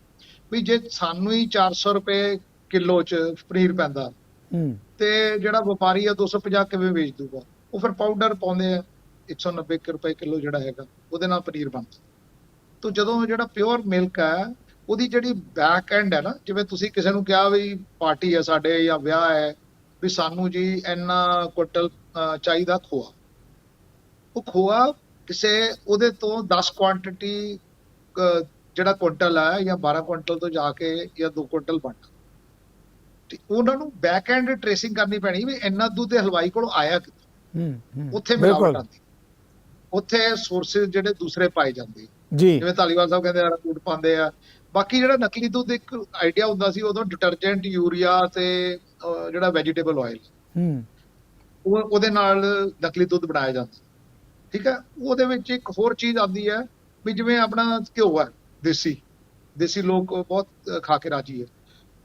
ਵੀ ਜੇ ਸਾਨੂੰ ਹੀ 400 ਰੁਪਏ ਕਿਲੋ ਚ ਪਨੀਰ ਪੈਂਦਾ ਤੇ ਜਿਹੜਾ ਵਪਾਰੀ ਆ 250 ਕਿਵੇਂ ਵੇਚ ਦੂਗਾ? ਉਹ ਫਿਰ ਪਾਊਡਰ ਪਾਉਂਦੇ ਆ 190 ਕੁ ਰੁਪਏ ਕਿਲੋ ਜਿਹੜਾ ਹੈਗਾ ਉਹਦੇ ਨਾਲ ਪਨੀਰ ਬਣਦਾ। ਤੋਂ ਜਦੋਂ ਜਿਹੜਾ ਪਿਓਰ ਮਿਲਕ ਹੈ ਉਹਦੀ ਜਿਹੜੀ ਬੈਕ ਐਂਡ ਹੈ ਨਾ ਜਿਵੇਂ ਤੁਸੀਂ ਕਿਸੇ ਨੂੰ ਕਿਹਾ ਵੀ ਪਾਰਟੀ ਹੈ ਸਾਡੇ ਜਾਂ ਵਿਆਹ ਹੈ ਵੀ ਸਾਨੂੰ ਜੀ ਇੰਨਾ ਕੁਇੰਟਲ ਚਾਹੀਦਾ ਖੋਆ। ਉਹ ਖੋਆ ਕਿਸੇ ਉਹਦੇ ਤੋਂ 10 ਕੁਆਂਟੀਟੀ ਜਿਹੜਾ ਕੁਇੰਟਲ ਹੈ ਜਾਂ 12 ਕੁਇੰਟਲ ਤੋਂ ਜਾ ਕੇ ਜਾਂ 2 ਕੁਇੰਟਲ ਬਣਨਾ ਤੇ ਉਹਨਾਂ ਨੂੰ ਬੈਕ ਐਂਡ ਟ੍ਰੇਸਿੰਗ ਕਰਨੀ ਪੈਣੀ ਵੀ ਇੰਨਾ ਦੁੱਧ ਦੇ ਹਲਵਾਈ ਕੋਲ ਆਇਆ ਕਿੱਥੋਂ। ਹੂੰ ਹੂੰ ਉੱਥੇ ਬਿਲਕੁਲ। ਮਿਲਾਵਟ ਆਉਂਦੀ। ਉੱਥੇ ਸੋਰਸਸ ਜਿਹੜੇ ਦੂਸਰੇ ਪਾਏ ਜਾਂਦੇ। ਜੀ। ਜਿਵੇਂ ਧਾਲੀਵਾਲ ਸਾਹਿਬ ਕਹਿੰਦੇ ਆ ਕੂਟ ਪਾਉਂਦੇ ਆ ਬਾਕੀ ਜਿਹੜਾ ਨਕਲੀ ਦੁੱਧ ਇੱਕ ਆਈਡੀਆ ਹੁੰਦਾ ਸੀ ਉਦੋਂ ਡਿਟਰਜੈਂਟ ਯੂਰੀਆ ਤੇ ਜਿਹੜਾ ਵੈਜੀਟੇਬਲ ਆਇਲ ਹੂੰ। ਉਹ ਉਹਦੇ ਨਾਲ ਨਕਲੀ ਦੁੱਧ ਬਣਾਇਆ ਜਾਂਦਾ। ਠੀਕ ਹੈ? ਉਹਦੇ ਵਿੱਚ ਇੱਕ ਹੋਰ ਚੀਜ਼ ਆਉਂਦੀ ਹੈ ਵੀ ਜਿਵੇਂ ਆਪਣਾ ਘਿਓ ਹੈ ਦੇਸੀ। ਦੇਸੀ ਲੋਕ ਬਹੁਤ ਖਾ ਕੇ ਰਾਜੀ ਹੈ।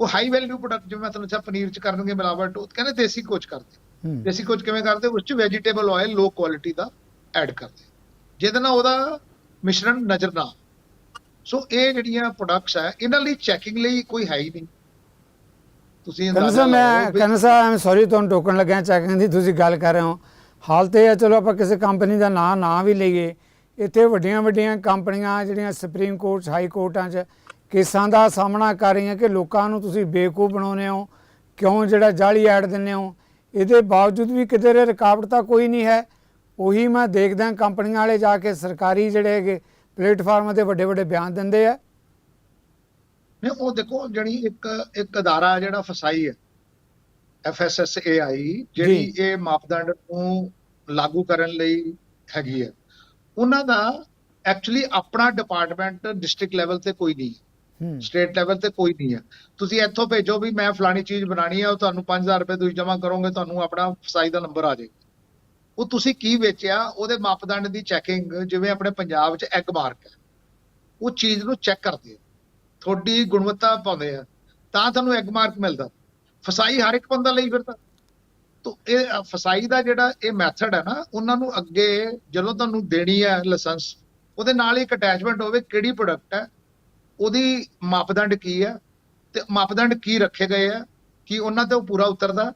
ਉਹ ਹਾਈ ਵੈਲਿਊ ਪ੍ਰੋਡਕਟ ਜਿਵੇਂ ਮੈਂ ਤੁਹਾਨੂੰ ਦੱਸਿਆ ਪਨੀਰ ਚ ਕਰਨਗੇ ਮਿਲਾਵਟ ਉਹ ਕਹਿੰਦੇ ਦੇਸੀ ਕੁਝ ਕਰਦੇ। ਦੇਸੀ ਕੁਝ ਕਿਵੇਂ ਕਰਦੇ? ਉਸ ਚ ਵੈਜੀਟੇਬਲ ਆਇਲ ਲੋ ਕੁਆਲਿਟੀ ਦਾ ਐਡ ਕਰਦੇ। ਜਿਹਦੇ ਨਾਲ ਉਹਦਾ ਮਿਸ਼ਰਣ ਨਜ਼ਰ ਨਾ। ਸੋ ਇਹ ਜਿਹੜੀਆਂ ਪ੍ਰੋਡਕਟਸ ਹੈ ਇਹਨਾਂ ਲਈ ਚੈਕਿੰਗ ਲਈ ਕੋਈ ਹੈ ਹੀ ਨਹੀਂ। ਤੁਸੀਂ ਅੰਦਾਜ਼ਾ ਮੈਂ ਕਹਿੰਦਾ ਸਾਹਿਬ ਆਮ ਸੌਰੀ ਤੁਹਾਨੂੰ ਟੋਕਣ ਲੱਗਿਆ ਚੈਕਿੰਗ ਦੀ ਤੁਸੀਂ ਗੱਲ ਕਰ ਰਹੇ ਹੋ। ਹਾਲ ਤੇ ਹੈ ਚਲੋ ਆਪਾਂ ਕਿਸੇ ਕੰਪਨੀ ਦਾ ਨਾਂ ਨਾ ਵੀ ਲਈਏ। ਇੱਥੇ ਵੱਡੀਆਂ ਵੱਡੀਆਂ ਕੰਪਨੀਆਂ ਜਿਹੜੀਆਂ ਸੁਪਰੀਮ ਕੋਰਟ ਹਾਈ ਕੋਰਟਾਂ 'ਚ ਕੇਸਾਂ ਦਾ ਸਾਹਮਣਾ ਕਰ ਰਹੀਆਂ ਕਿ ਲੋਕਾਂ ਨੂੰ ਤੁਸੀਂ ਬੇਵਕੂਫ ਬਣਾਉਂਦੇ ਹੋ ਕਿਉਂ ਜਿਹੜਾ ਜਾਲੀ ਐਡ ਦਿੰਦੇ ਹੋ। ਇਹਦੇ ਬਾਵਜੂਦ ਵੀ ਕਿਤੇ ਰੁਕਾਵਟ ਤਾਂ ਕੋਈ ਨਹੀਂ ਹੈ। ਉਹੀ ਮੈਂ ਦੇਖਦਾ ਕੰਪਨੀਆਂ ਵਾਲੇ ਜਾ ਕੇ ਸਰਕਾਰੀ ਜਿਹੜੇ ਹੈਗੇ ਪਲੇਟਫਾਰਮ ਤੇ ਵੱਡੇ ਵੱਡੇ ਬਿਆਨ ਦਿੰਦੇ ਆ। ਨਹੀਂ ਉਹ ਦੇਖੋ ਜਿਹੜੀ ਇੱਕ ਇੱਕ ਅਦਾਰਾ ਜਿਹੜਾ ਫਸਾਈ ਹੈ FSSAI ਜਿਹੜੀ। ਇਹ ਮਾਪਦੰਡ ਨੂੰ ਲਾਗੂ ਕਰਨ ਲਈ ਹੈਗੀ ਹੈ। ਉਹਨਾਂ ਦਾ ਐਕਚੁਅਲੀ ਆਪਣਾ ਡਿਪਾਰਟਮੈਂਟ ਡਿਸਟ੍ਰਿਕਟ ਲੈਵਲ ਤੇ ਕੋਈ ਨਹੀਂ ਸਟੇਟ ਲੈਵਲ ਤੇ ਕੋਈ ਨਹੀਂ ਹੈ। ਤੁਸੀਂ ਇੱਥੋਂ ਭੇਜੋ ਵੀ ਮੈਂ ਫਲਾਣੀ ਚੀਜ਼ ਬਣਾਣੀ ਹੈ ਉਹ ਤੁਹਾਨੂੰ 5000 ਰੁਪਏ ਤੁਸੀਂ ਜਮ੍ਹਾਂ ਕਰੋਗੇ ਤੁਹਾਨੂੰ ਆਪਣਾ ਫਸਾਈ ਦਾ ਨੰਬਰ ਆ ਜਾਏਗਾ। ਉਹ ਤੁਸੀਂ ਕੀ ਵੇਚਿਆ, ਉਹਦੇ ਮਾਪਦੰਡ ਦੀ ਚੈਕਿੰਗ ਜਿਵੇਂ ਆਪਣੇ ਪੰਜਾਬ 'ਚ ਐਗ ਮਾਰਕ ਹੈ। ਉਹ ਚੀਜ਼ ਨੂੰ ਚੈੱਕ ਕਰਦੇ ਆ। ਤੁਹਾਡੀ ਗੁਣਵੱਤਾ ਪਾਉਂਦੇ ਆ, ਤਾਂ ਤੁਹਾਨੂੰ ਐਗ ਮਾਰਕ ਮਿਲਦਾ। ਫਸਾਈ ਹਰ ਇੱਕ ਬੰਦਾ ਲਈ ਫਿਰਦਾ। ਤੋ ਇਹ ਫਸਾਈ ਦਾ ਜਿਹੜਾ ਇਹ ਮੈਥਡ ਹੈ ਨਾ, ਉਹਨਾਂ ਨੂੰ ਅੱਗੇ ਜਦੋਂ ਤੁਹਾਨੂੰ ਦੇਣੀ ਹੈ ਲਾਇਸੈਂਸ ਉਹਦੇ ਨਾਲ ਹੀ ਇੱਕ ਅਟੈਚਮੈਂਟ ਹੋਵੇ ਕਿਹੜੀ ਪ੍ਰੋਡਕਟ ਹੈ, ਉਹਦੀ ਮਾਪਦੰਡ ਕੀ ਹੈ, ਤੇ ਮਾਪਦੰਡ ਕੀ ਰੱਖੇ ਗਏ ਆ, ਕਿ ਉਹਨਾਂ ਤੇ ਉਹ ਪੂਰਾ ਉਤਰਦਾ,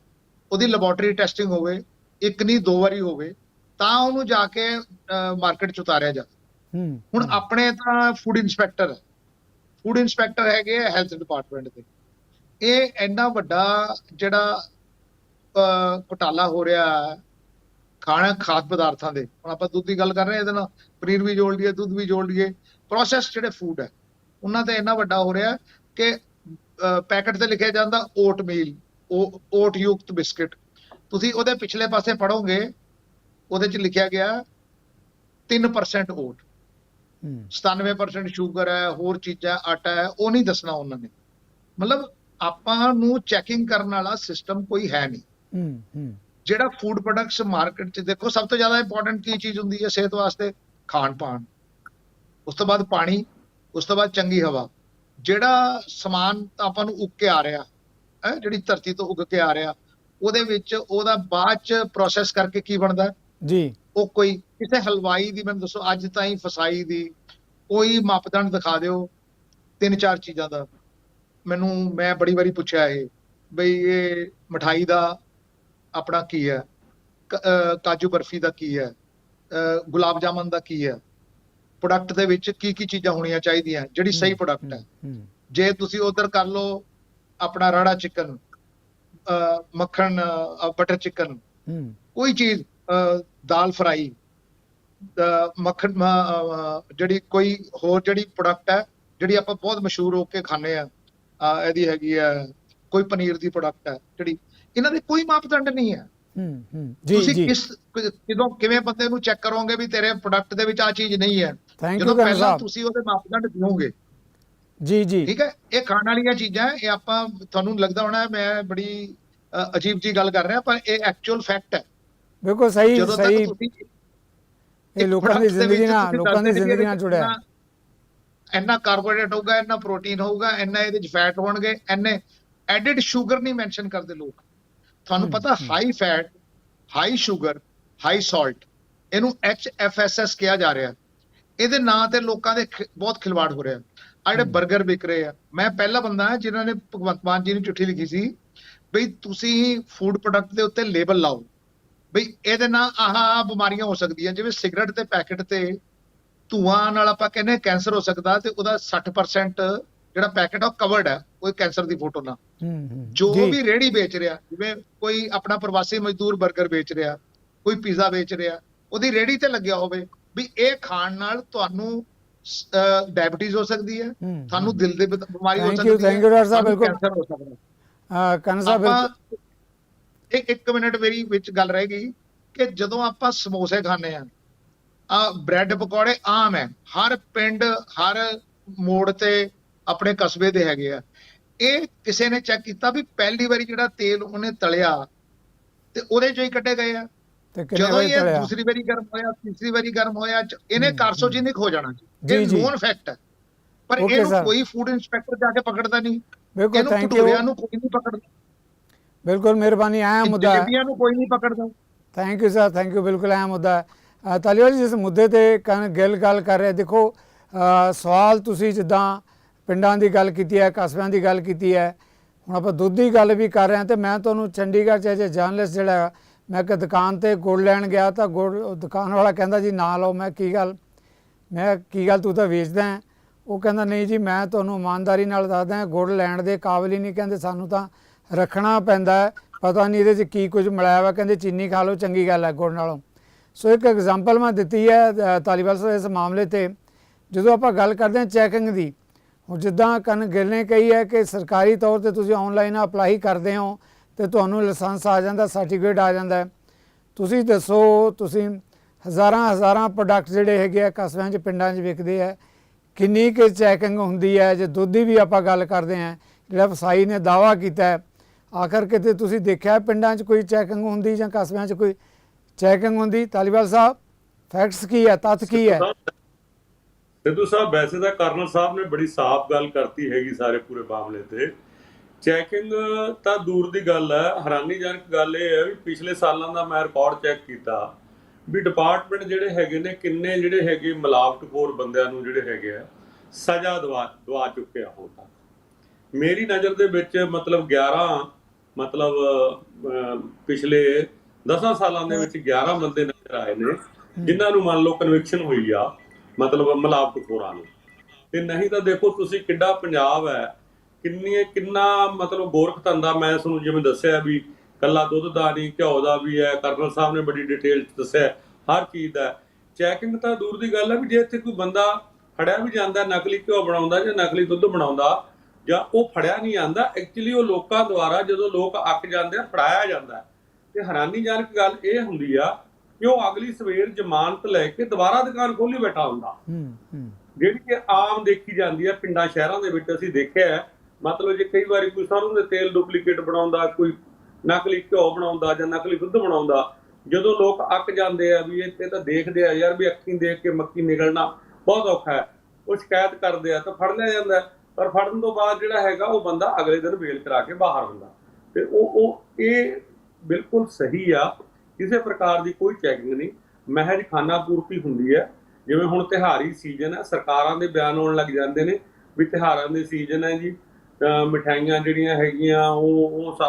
ਉਹਦੀ ਲੈਬੋਰੇਟਰੀ ਟੈਸਟਿੰਗ ਹੋਵੇ ਇੱਕ ਨਹੀਂ ਦੋ ਵਾਰੀ ਹੋਵੇ ਤਾਂ ਉਹਨੂੰ ਜਾ ਕੇ ਮਾਰਕੀਟ 'ਚ ਉਤਾਰਿਆ ਜਾ ਹੂੰ ਹੁਣ ਆਪਣੇ ਤਾਂ ਫੂਡ ਇਨਸਪੈਕਟਰ ਫੂਡ ਇਨਸਪੈਕਟਰ ਹੈਗੇ ਹੈਲਥ ਡਿਪਾਰਟਮੈਂਟ ਦੇ। ਇਹ ਇੰਨਾ ਵੱਡਾ ਜਿਹੜਾ ਘੁਟਾਲਾ ਹੋ ਰਿਹਾ ਹੈ ਖਾਣਾ ਖਾਦ ਪਦਾਰਥਾਂ ਦੇ। ਹੁਣ ਆਪਾਂ ਦੁੱਧ ਦੀ ਗੱਲ ਕਰ ਰਹੇ ਹਾਂ ਇਹਦੇ ਨਾਲ ਪਨੀਰ ਵੀ ਜੋੜ ਲਈਏ ਦੁੱਧ ਵੀ ਜੋੜ ਲਈਏ। ਪ੍ਰੋਸੈਸ ਜਿਹੜੇ ਫੂਡ ਹੈ ਉਹਨਾਂ ਤੇ ਇੰਨਾ ਵੱਡਾ ਹੋ ਰਿਹਾ ਕਿ ਪੈਕਟ ਤੇ ਲਿਖਿਆ ਜਾਂਦਾ ਓਟ ਮੀਲ ਓਟ ਯੁਕਤ ਬਿਸਕਟ ਤੁਸੀਂ ਉਹਦੇ ਪਿਛਲੇ ਪਾਸੇ ਪੜੋਗੇ ਉਹਦੇ ਚ ਲਿਖਿਆ ਗਿਆ 3% ਓਟ ਹੂੰ। 97% ਸ਼ੂਗਰ ਹੈ ਹੋਰ ਚੀਜ਼ਾਂ ਆਟਾ ਹੈ ਉਹ ਨਹੀਂ ਦੱਸਣਾ ਉਹਨਾਂ ਨੇ। ਮਤਲਬ ਆਪਾਂ ਨੂੰ ਚੈਕਿੰਗ ਕਰਨ ਵਾਲਾ ਸਿਸਟਮ ਕੋਈ ਹੈ ਨਹੀਂ। ਹੂੰ ਹੂੰ। ਜਿਹੜਾ ਫੂਡ ਪ੍ਰੋਡਕਟਸ ਮਾਰਕੀਟ 'ਚ ਦੇਖੋ ਸਭ ਤੋਂ ਜ਼ਿਆਦਾ ਇੰਪੋਰਟੈਂਟ ਕੀ ਚੀਜ਼ ਹੁੰਦੀ ਹੈ ਸਿਹਤ ਵਾਸਤੇ? ਖਾਣ ਪਾਣ। ਉਸ ਤੋਂ ਬਾਅਦ ਪਾਣੀ ਉਸ ਤੋਂ ਬਾਅਦ ਚੰਗੀ ਹਵਾ। ਜਿਹੜਾ ਸਮਾਨ ਆਪਾਂ ਨੂੰ ਉੱਗ ਕੇ ਆ ਰਿਹਾ ਹੈ ਜਿਹੜੀ ਧਰਤੀ ਤੋਂ ਉੱਗ ਕੇ ਆ ਰਿਹਾ ਉਹਦੇ ਵਿੱਚ ਉਹਦਾ ਬਾਅਦ 'ਚ ਪ੍ਰੋਸੈਸ ਕਰਕੇ ਕੀ ਬਣਦਾ? ਜੀ। ਉਹ ਕੋਈ ਕਿਸੇ ਹਲਵਾਈ ਦੀ ਮੈਨੂੰ ਦੱਸੋ ਅੱਜ ਤਾਈਂ ਫਸਾਈ ਦੀ ਕੋਈ ਮਾਪਦੰਡ ਦਿਖਾ ਦਿਓ ਤਿੰਨ ਚਾਰ ਚੀਜ਼ਾਂ ਦਾ। ਮੈਨੂੰ ਮੈਂ ਬੜੀ ਵਾਰੀ ਪੁੱਛਿਆ ਇਹ ਬਈ ਇਹ ਮਠਾਈ ਦਾ ਆਪਣਾ ਕੀ ਹੈ? ਕਾਜੂ ਬਰਫੀ ਦਾ ਕੀ ਹੈ? ਗੁਲਾਬ ਜਾਮਨ ਦਾ ਕੀ ਹੈ? ਪ੍ਰੋਡਕਟ ਦੇ ਵਿੱਚ ਕੀ ਕੀ ਚੀਜ਼ਾਂ ਹੋਣੀਆਂ ਚਾਹੀਦੀਆਂ ਜਿਹੜੀ ਸਹੀ ਪ੍ਰੋਡਕਟ ਹੂੰ। ਜੇ ਤੁਸੀਂ ਉਧਰ ਕਰ ਲਓ ਆਪਣਾ ਰਾੜਾ ਚਿਕਨ ਮੱਖਣ ਬਟਰ ਚਿਕਨ ਕੋਈ ਚੀਜ਼ ਦਾਲ ਫਰਾਈ। ਮੱਖਣ ਜਿਹੜੀ ਕੋਈ ਹੋਰ ਜਿਹੜੀ ਪ੍ਰੋਡਕਟ ਹੈ ਜਿਹੜੀ ਆਪਾਂ ਬਹੁਤ ਮਸ਼ਹੂਰ ਹੋ ਕੇ ਖਾਂਦੇ ਆ ਇਹਦੀ ਹੈਗੀ ਆ ਕੋਈ ਪਨੀਰ ਦੀ ਪ੍ਰੋਡਕਟ ਹੈ ਜਿਹੜੀ ਇਹਨਾਂ ਦੇ ਕੋਈ ਮਾਪਦੰਡ ਨਹੀਂ ਹੈ। ਹੂੰ ਹੂੰ। ਜੀ ਤੁਸੀਂ ਕਿਸ ਕਿਦੋਂ ਕਿਵੇਂ ਬੰਦੇ ਨੂੰ ਚੈੱਕ ਕਰੋਗੇ ਵੀ ਤੇਰੇ ਪ੍ਰੋਡਕਟ ਦੇ ਵਿੱਚ ਆ ਚੀਜ਼ ਨਹੀਂ ਹੈ ਜਦੋਂ ਪਹਿਲਾਂ ਤੁਸੀਂ ਉਹਦੇ ਮਾਪਦੰਡ ਦਿਓਗੇ ਜੀ ਜੀ। ਠੀਕ ਹੈ? ਇਹ ਖਾਣ ਵਾਲੀਆਂ ਚੀਜ਼ਾਂ ਇਹ ਆਪਾਂ ਤੁਹਾਨੂੰ ਲੱਗਦਾ ਹੋਣਾ ਮੈਂ ਬੜੀ ਅਜੀਬ ਜੀ ਗੱਲ ਕਰ ਰਿਹਾ ਪਰ ਇਹ ਐਕਚੁਅਲ ਫੈਕਟ ਹੈ। ਬਿਲਕੁਲ ਸਹੀ ਸਹੀ। ਇਹ ਲੋਕਾਂ ਦੀ ਜ਼ਿੰਦਗੀ ਨਾਲ ਲੋਕਾਂ ਦੀ ਜ਼ਿੰਦਗੀ ਨਾਲ ਜੁੜਿਆ। ਇੰਨਾ ਕਾਰਬੋਹਾਈਡਰੇਟ ਹੋਊਗਾ ਇੰਨਾ ਪ੍ਰੋਟੀਨ ਹੋਊਗਾ ਇੰਨਾ ਇਹਦੇ ਚ ਫੈਟ ਹੋਣਗੇ ਇੰਨੇ ਐਡਿਡ ਸ਼ੂਗਰ ਨਹੀਂ ਮੈਂਸ਼ਨ ਕਰਦੇ ਲੋਕ। ਤੁਹਾਨੂੰ ਪਤਾ। High fat high sugar high salt ਇਹਨੂੰ HFSS ਕਿਹਾ ਜਾ ਰਿਹਾ। ਇਹਦੇ ਨਾਂ ਤੇ ਲੋਕਾਂ ਦੇ ਬਹੁਤ ਖਿਲਵਾੜ ਹੋ ਰਿਹਾ। ਆ ਜਿਹੜੇ। 버ਗਰ ਵਿਕ ਰਹੇ ਆ ਮੈਂ ਪਹਿਲਾ ਬੰਦਾ ਹਾਂ ਜਿਨ੍ਹਾਂ ਨੇ ਭਗਵੰਤ ਮਾਨ ਜੀ ਨੂੰ ਚਿੱਠੀ ਲਿਖੀ ਸੀ ਬਈ ਤੁਸੀਂ ਫੂਡ ਪ੍ਰੋਡਕਟ ਦੇ ਉੱਤੇ ਲੇਬਲ ਲਾਓ ਬਈ ਇਹਦੇ ਨਾਲ ਆਹ ਬਿਮਾਰੀਆਂ ਹੋ ਸਕਦੀਆਂ ਜਿਵੇਂ ਸਿਗਰਟ ਦੇ ਪੈਕੇਟ ਤੇ ਧੂਆਂ ਨਾਲ ਆਪਾਂ ਕਹਿੰਦੇ ਕੈਂਸਰ ਹੋ ਸਕਦਾ ਤੇ ਉਹਦਾ 60% ਜਿਹੜਾ ਪੈਕੇਟ ਆ ਉਹ ਕਵਰਡ ਹੈ ਕੋਈ ਕੈਂਸਰ ਦੀ ਫੋਟੋ ਨਾਲ। ਹੂੰ ਹੂੰ। ਜੋ ਜੀ, ਵੀ ਰੇੜੀ ਵੇਚ ਰਿਹਾ ਜਿਵੇਂ ਕੋਈ ਆਪਣਾ ਪ੍ਰਵਾਸੀ ਮਜ਼ਦੂਰ 버ਗਰ ਵੇਚ ਰਿਹਾ ਕੋਈ ਪੀਜ਼ਾ ਵੇਚ ਰਿਹਾ ਉਹਦੀ ਰੇੜੀ ਤੇ ਲੱਗਿਆ ਹੋਵੇ ਵੀ ਇਹ ਖਾਣ ਨਾਲ ਤੁਹਾਨੂੰ ਡਾਇਬੀਟੀਜ਼ ਹੋ ਸਕਦੀ ਹੈ। ਤੁਹਾਨੂੰ ਦਿਲ ਦੀ ਬਿਮਾਰੀ ਹੋ ਸਕਦੀ ਹੈ thank you, ਡਾਕਟਰ ਸਾਹਿਬ, ਬਿਲਕੁਲ। ਕੈਂਸਰ ਹੋ ਸਕਦਾ ਹੈ। ਕੰਨ ਸਾਹਿਬ ਇੱਕ ਇੱਕ ਮਿੰਟ ਮੇਰੀ ਵਿੱਚ ਗੱਲ ਰਹਿ ਗਈ ਕਿ ਜਦੋਂ ਆਪਾਂ ਸਮੋਸੇ ਖਾਂਦੇ ਆ ਆ ਬ੍ਰੈਡ ਪਕੌੜੇ ਆਮ ਹੈ। ਹਰ ਪਿੰਡ ਹਰ ਮੋੜ ਤੇ ਆਪਣੇ ਕਸਬੇ ਦੇ ਹੈਗੇ ਆ। ਇਹ ਕਿਸੇ ਨੇ ਚੈੱਕ ਕੀਤਾ ਵੀ ਪਹਿਲੀ ਵਾਰੀ ਜਿਹੜਾ ਤੇਲ ਉਹਨੇ ਤਲਿਆ ਤੇ ਉਹਦੇ ਚੋਂ ਹੀ ਕੱਢੇ ਗਏ ਆ। ਤੇ ਕਿੰਨੇ ਜਦੋਂ ਵਜੇ ਇਹ ਤਲਿਆ ਦੂਸਰੀ ਵਾਰੀ ਗਰਮ ਹੋਇਆ ਤੀਸਰੀ ਵਾਰੀ ਗਰਮ ਹੋਇਆ ਚ- ਇਹਨੇ ਕਾਰਸੋਜੀਨਿਕ ਹੋ। ਜਾਣਾ ਜੀ, ਇਹ ਜੀ। ਨੋਨ ਫੈਕਟ ਹੈ। ਪਰ Okay, ਇਹਨੂੰ sir. ਕੋਈ ਫੂਡ ਇੰਸਪੈਕਟਰ ਜਾ ਕੇ ਪਕੜਦਾ ਨਹੀਂ। ਬਿਲਕੁਲ ਇਹਨੂੰ ਥੈਂਕ ਯੂ ਨੂੰ ਕੋਈ ਨਹੀਂ ਪਕੜਦਾ। ਬਿਲਕੁਲ ਮਿਹਰਬਾਨੀ ਆਇਆ ਮੁੱਦਾ ਹੈ। ਜਲੇਬੀਆਂ ਨੂੰ ਕੋਈ ਨਹੀਂ ਪਕੜਦਾ। Thank you sir thank you ਬਿਲਕੁਲ ਅਹਿਮ ਮੁੱਦਾ ਹੈ। ਅ, ਤਾਲੀਵਾਲ ਜੀ ਜਿਸ ਮੁੱਦੇ ਤੇ ਕਨ ਗਿੱਲ ਗੱਲ ਕਰ ਰਹੇ ਦੇਖੋ ਅ, ਸਵਾਲ ਤੁਸੀਂ ਜਿੱਦਾਂ ਪਿੰਡਾਂ ਦੀ ਗੱਲ ਕੀਤੀ ਹੈ ਕਸਬਿਆਂ ਦੀ ਗੱਲ ਕੀਤੀ ਹੈ ਹੁਣ ਆਪਾਂ ਦੁੱਧ ਦੀ ਗੱਲ ਵੀ ਕਰ ਰਹੇ ਹਾਂ ਤੇ ਮੈਂ ਤੁਹਾਨੂੰ ਚੰਡੀਗੜ੍ਹ 'ਚ ਜੇ ਜਰਨਲਿਸਟ ਜਿਹੜਾ ਮੈਂ ਇੱਕ ਦੁਕਾਨ ਤੇ ਗੁੜ ਲੈਣ ਗਿਆ ਤਾਂ ਗੁੜ ਦੁਕਾਨ ਵਾਲਾ ਕਹਿੰਦਾ ਜੀ ਨਾ ਲਓ। ਮੈਂ ਕੀ ਗੱਲ? ਮੈਂ ਕੀ ਗੱਲ ਤੂੰ ਤਾਂ ਵੇਚਦਾ ਹੈ? ਉਹ ਕਹਿੰਦਾ ਨਹੀਂ ਜੀ ਮੈਂ ਤੁਹਾਨੂੰ ਇਮਾਨਦਾਰੀ ਨਾਲ ਦੱਸਦਾ ਗੁੜ ਲੈਣ ਦੇ ਕਾਬਿਲ ਹੀ ਨਹੀਂ। ਕਹਿੰਦੇ ਸਾਨੂੰ ਤਾਂ ਰੱਖਣਾ ਪੈਂਦਾ ਪਤਾ ਨਹੀਂ ਇਹਦੇ 'ਚ ਕੀ ਕੁਝ ਮਿਲਾਇਆ ਵਾ। ਕਹਿੰਦੇ ਚੀਨੀ ਖਾ ਲਓ ਚੰਗੀ ਗੱਲ ਹੈ ਗੁੜ ਨਾਲੋਂ। ਸੋ ਇੱਕ ਐਗਜ਼ਾਮਪਲ ਮੈਂ ਦਿੱਤੀ ਹੈ ਅ, ਤਾਲੀਵਾਲ ਸਾਹਿਬ ਇਸ ਮਾਮਲੇ ਤੇ। ਜਦੋਂ ਆਪਾਂ ਗੱਲ ਕਰਦੇ ਹਾਂ ਚੈਕਿੰਗ ਦੀ ਹੁਣ ਜਿੱਦਾਂ ਕਨ ਗਿੱਲ ਨੇ ਕਹੀ ਹੈ ਕਿ ਸਰਕਾਰੀ ਤੌਰ ਤੇ ਤੁਸੀਂ ਆਨਲਾਈਨ ਅਪਲਾਈ ਕਰਦੇ ਹੋ ਤੇ ਤੁਹਾਨੂੰ ਲਾਇਸੈਂਸ ਆ ਜਾਂਦਾ, ਸਰਟੀਫਿਕੇਟ ਆ ਜਾਂਦਾ ਤੁਸੀਂ ਦੱਸੋ, ਤੁਸੀਂ ਹਜ਼ਾਰਾਂ ਹਜ਼ਾਰਾਂ ਪ੍ਰੋਡਕਟ ਜਿਹੜੇ ਹੈਗੇ ਆ ਕਸਬਿਆਂ 'ਚ, ਪਿੰਡਾਂ 'ਚ ਵਿਕਦੇ ਆ। ਕਿੰਨੀ ਕੁ ਚੈਕਿੰਗ ਹੁੰਦੀ ਹੈ? ਜੇ ਦੁੱਧ ਦੀ ਵੀ ਆਪਾਂ ਗੱਲ ਕਰਦੇ ਹਾਂ, ਜਿਹੜਾ ਵਸਾਈ ਨੇ ਦਾਵਾ ਕੀਤਾ ਹੈ, ਆਖਰ ਕਿਤੇ ਤੁਸੀਂ ਦੇਖਿਆ ਪਿੰਡਾਂ 'ਚ ਕੋਈ ਚੈਕਿੰਗ ਹੁੰਦੀ ਜਾਂ ਕਸਬਿਆਂ 'ਚ ਕੋਈ ਚੈਕਿੰਗ ਹੁੰਦੀ? ਤਾਲੀਵਾਲ ਸਾਹਿਬ ਫੈਕਟਸ ਕੀ ਹੈ? ਤੱਥ ਕੀ ਹੈ? ਸਿੱਧੂ ਸਾਹਿਬ, ਵੈਸੇ ਤਾਂ ਕਰਨਲ ਸਾਹਿਬ ਨੇ ਬੜੀ ਸਾਫ਼ ਗੱਲ ਕਰਤੀ ਹੈਗੀ ਸਾਰੇ ਪੂਰੇ ਮਾਮਲੇ ਤੇ। ਚੈਕਿੰਗ ਤਾਂ ਦੂਰ ਦੀ ਗੱਲ ਹੈ। ਹੈਰਾਨੀਜਨਕ ਗੱਲ ਇਹ ਹੈ ਵੀ ਪਿਛਲੇ ਸਾਲਾਂ ਦਾ ਮੈਂ ਰਿਕਾਰਡ ਚੈੱਕ ਕੀਤਾ ਵੀ ਡਿਪਾਰਟਮੈਂਟ ਜਿਹੜੇ ਹੈਗੇ ਨੇ, ਕਿੰਨੇ ਜਿਹੜੇ ਹੈਗੇ ਮਿਲਾਵਟਖੋਰ ਬੰਦਿਆਂ ਨੂੰ ਜਿਹੜੇ ਹੈਗੇ ਆ, ਸਜ਼ਾ ਦਵਾ ਦਵਾ ਚੁੱਕੇ ਹੁਣ ਤੱਕ। ਮੇਰੀ ਨਜ਼ਰ ਦੇ ਵਿੱਚ ਮਤਲਬ 11 ਮਤਲਬ ਪਿਛਲੇ 10 ਸਾਲਾਂ ਦੇ ਵਿੱਚ 11 ਬੰਦੇ ਨਜ਼ਰ ਆਏ ਨੇ, ਜਿਨ੍ਹਾਂ ਨੂੰ ਮੰਨ ਲਓ ਕਨਵਿਕਸ਼ਨ ਹੋਈ ਆ, ਮਤਲਬ ਮਿਲਾਵਟਖੋਰਾਂ ਨੂੰ। ਤੇ ਨਹੀਂ ਤਾਂ ਦੇਖੋ ਤੁਸੀਂ ਕਿੱਡਾ ਪੰਜਾਬ ਹੈ ਕਿੰਨੀ ਕਿੰਨਾ ਮਤਲਬ ਗੋਰਖ ਧੰਦਾ ਮੈਂ ਤੁਹਾਨੂੰ ਜਿਵੇਂ ਦੱਸਿਆ ਵੀ ਕੱਲਾ ਦੁੱਧ ਦਾ ਨਹੀਂ ਘਿਓ ਦਾ ਵੀ ਹੈ ਕਰਨਲ ਸਾਹਿਬ ਨੇ ਬੜੀ ਡਿਟੇਲ ਚ ਦੱਸਿਆ ਹਰ ਚੀਜ਼ ਦਾ ਚੈਕਿੰਗ ਤਾਂ ਦੂਰ ਦੀ ਗੱਲ ਹੈ ਵੀ ਜੇ ਇੱਥੇ ਕੋਈ ਬੰਦਾ ਫੜਿਆ ਵੀ ਜਾਂਦਾ ਨਕਲੀ ਘਿਓ ਬਣਾਉਂਦਾ ਜਾਂ ਨਕਲੀ ਦੁੱਧ ਬਣਾਉਂਦਾ ਜਾਂ ਉਹ ਫੜਿਆ ਨਹੀਂ ਆਂਦਾ ਐਕਚੁਅਲੀ ਉਹ ਲੋਕਾਂ ਦੁਆਰਾ ਜਦੋਂ ਲੋਕ ਅੱਕ ਜਾਂਦੇ ਆ ਫੜਾਇਆ ਜਾਂਦਾ। ਤੇ ਹੈਰਾਨੀਜਨਕ ਗੱਲ ਇਹ ਹੁੰਦੀ ਆ ਕਿ ਉਹ ਅਗਲੀ ਸਵੇਰ ਜ਼ਮਾਨਤ ਲੈ ਕੇ ਦੁਬਾਰਾ ਦੁਕਾਨ ਖੋਲੀ ਬੈਠਾ ਹੁੰਦਾ। ਹੂੰ ਹੂੰ। ਜਿਹੜੀ ਕਿ ਆਮ ਦੇਖੀ ਜਾਂਦੀ ਹੈ ਪਿੰਡਾਂ ਸ਼ਹਿਰਾਂ ਦੇ ਵਿੱਚ ਅਸੀਂ ਦੇਖਿਆ ਹੈ ਮਤਲਬ ਜੇ ਕਈ ਵਾਰੀ ਕੋਈ ਸਰੋਂ ਦੇ ਤੇਲ ਡੁਪਲੀਕੇਟ ਬਣਾਉਂਦਾ, ਕੋਈ ਨਕਲੀ ਘਿਓ ਬਣਾਉਂਦਾ ਜਾਂ ਨਕਲੀ ਦੁੱਧ ਬਣਾਉਂਦਾ, ਜਦੋਂ ਲੋਕ ਅੱਕ ਜਾਂਦੇ ਆ ਵੀ ਇੱਥੇ ਤਾਂ ਦੇਖਦੇ ਆ ਯਾਰ ਵੀ ਅੱਖੀਂ ਦੇਖ ਕੇ ਮੱਕੀ ਨਿਕਲਣਾ ਬਹੁਤ ਔਖਾ ਹੈ। ਉਹ ਸ਼ਿਕਾਇਤ ਕਰਦੇ ਆ ਤਾਂ ਫੜ ਲਿਆ ਜਾਂਦਾ ਪਰ ਫੜਨ ਤੋਂ ਬਾਅਦ ਜਿਹੜਾ ਹੈਗਾ ਉਹ ਬੰਦਾ ਅਗਲੇ ਦਿਨ ਵੇਲ ਕਰਾ ਕੇ ਬਾਹਰ ਹੁੰਦਾ। ਤੇ ਉਹ ਉਹ, ਇਹ ਬਿਲਕੁਲ ਸਹੀ ਆ। ਕਿਸੇ ਪ੍ਰਕਾਰ ਦੀ ਕੋਈ ਚੈਕਿੰਗ ਨਹੀਂ। ਮਹਿਜ ਖਾਨਾ ਪੂਰਤੀ ਹੁੰਦੀ ਹੈ। ਜਿਵੇਂ ਹੁਣ ਤਿਹਾਰੀ ਸੀਜ਼ਨ ਹੈ, ਸਰਕਾਰਾਂ ਦੇ ਬਿਆਨ ਆਉਣ ਲੱਗ ਜਾਂਦੇ ਨੇ ਵੀ ਤਿਹਾਰਾਂ ਦੇ ਸੀਜ਼ਨ ਹੈ ਜੀ। ਅਹ ਮਠਿਆਈਆਂ ਜਿਹੜੀਆਂ ਹੈਗੀਆਂ ਉਹ ਉਹ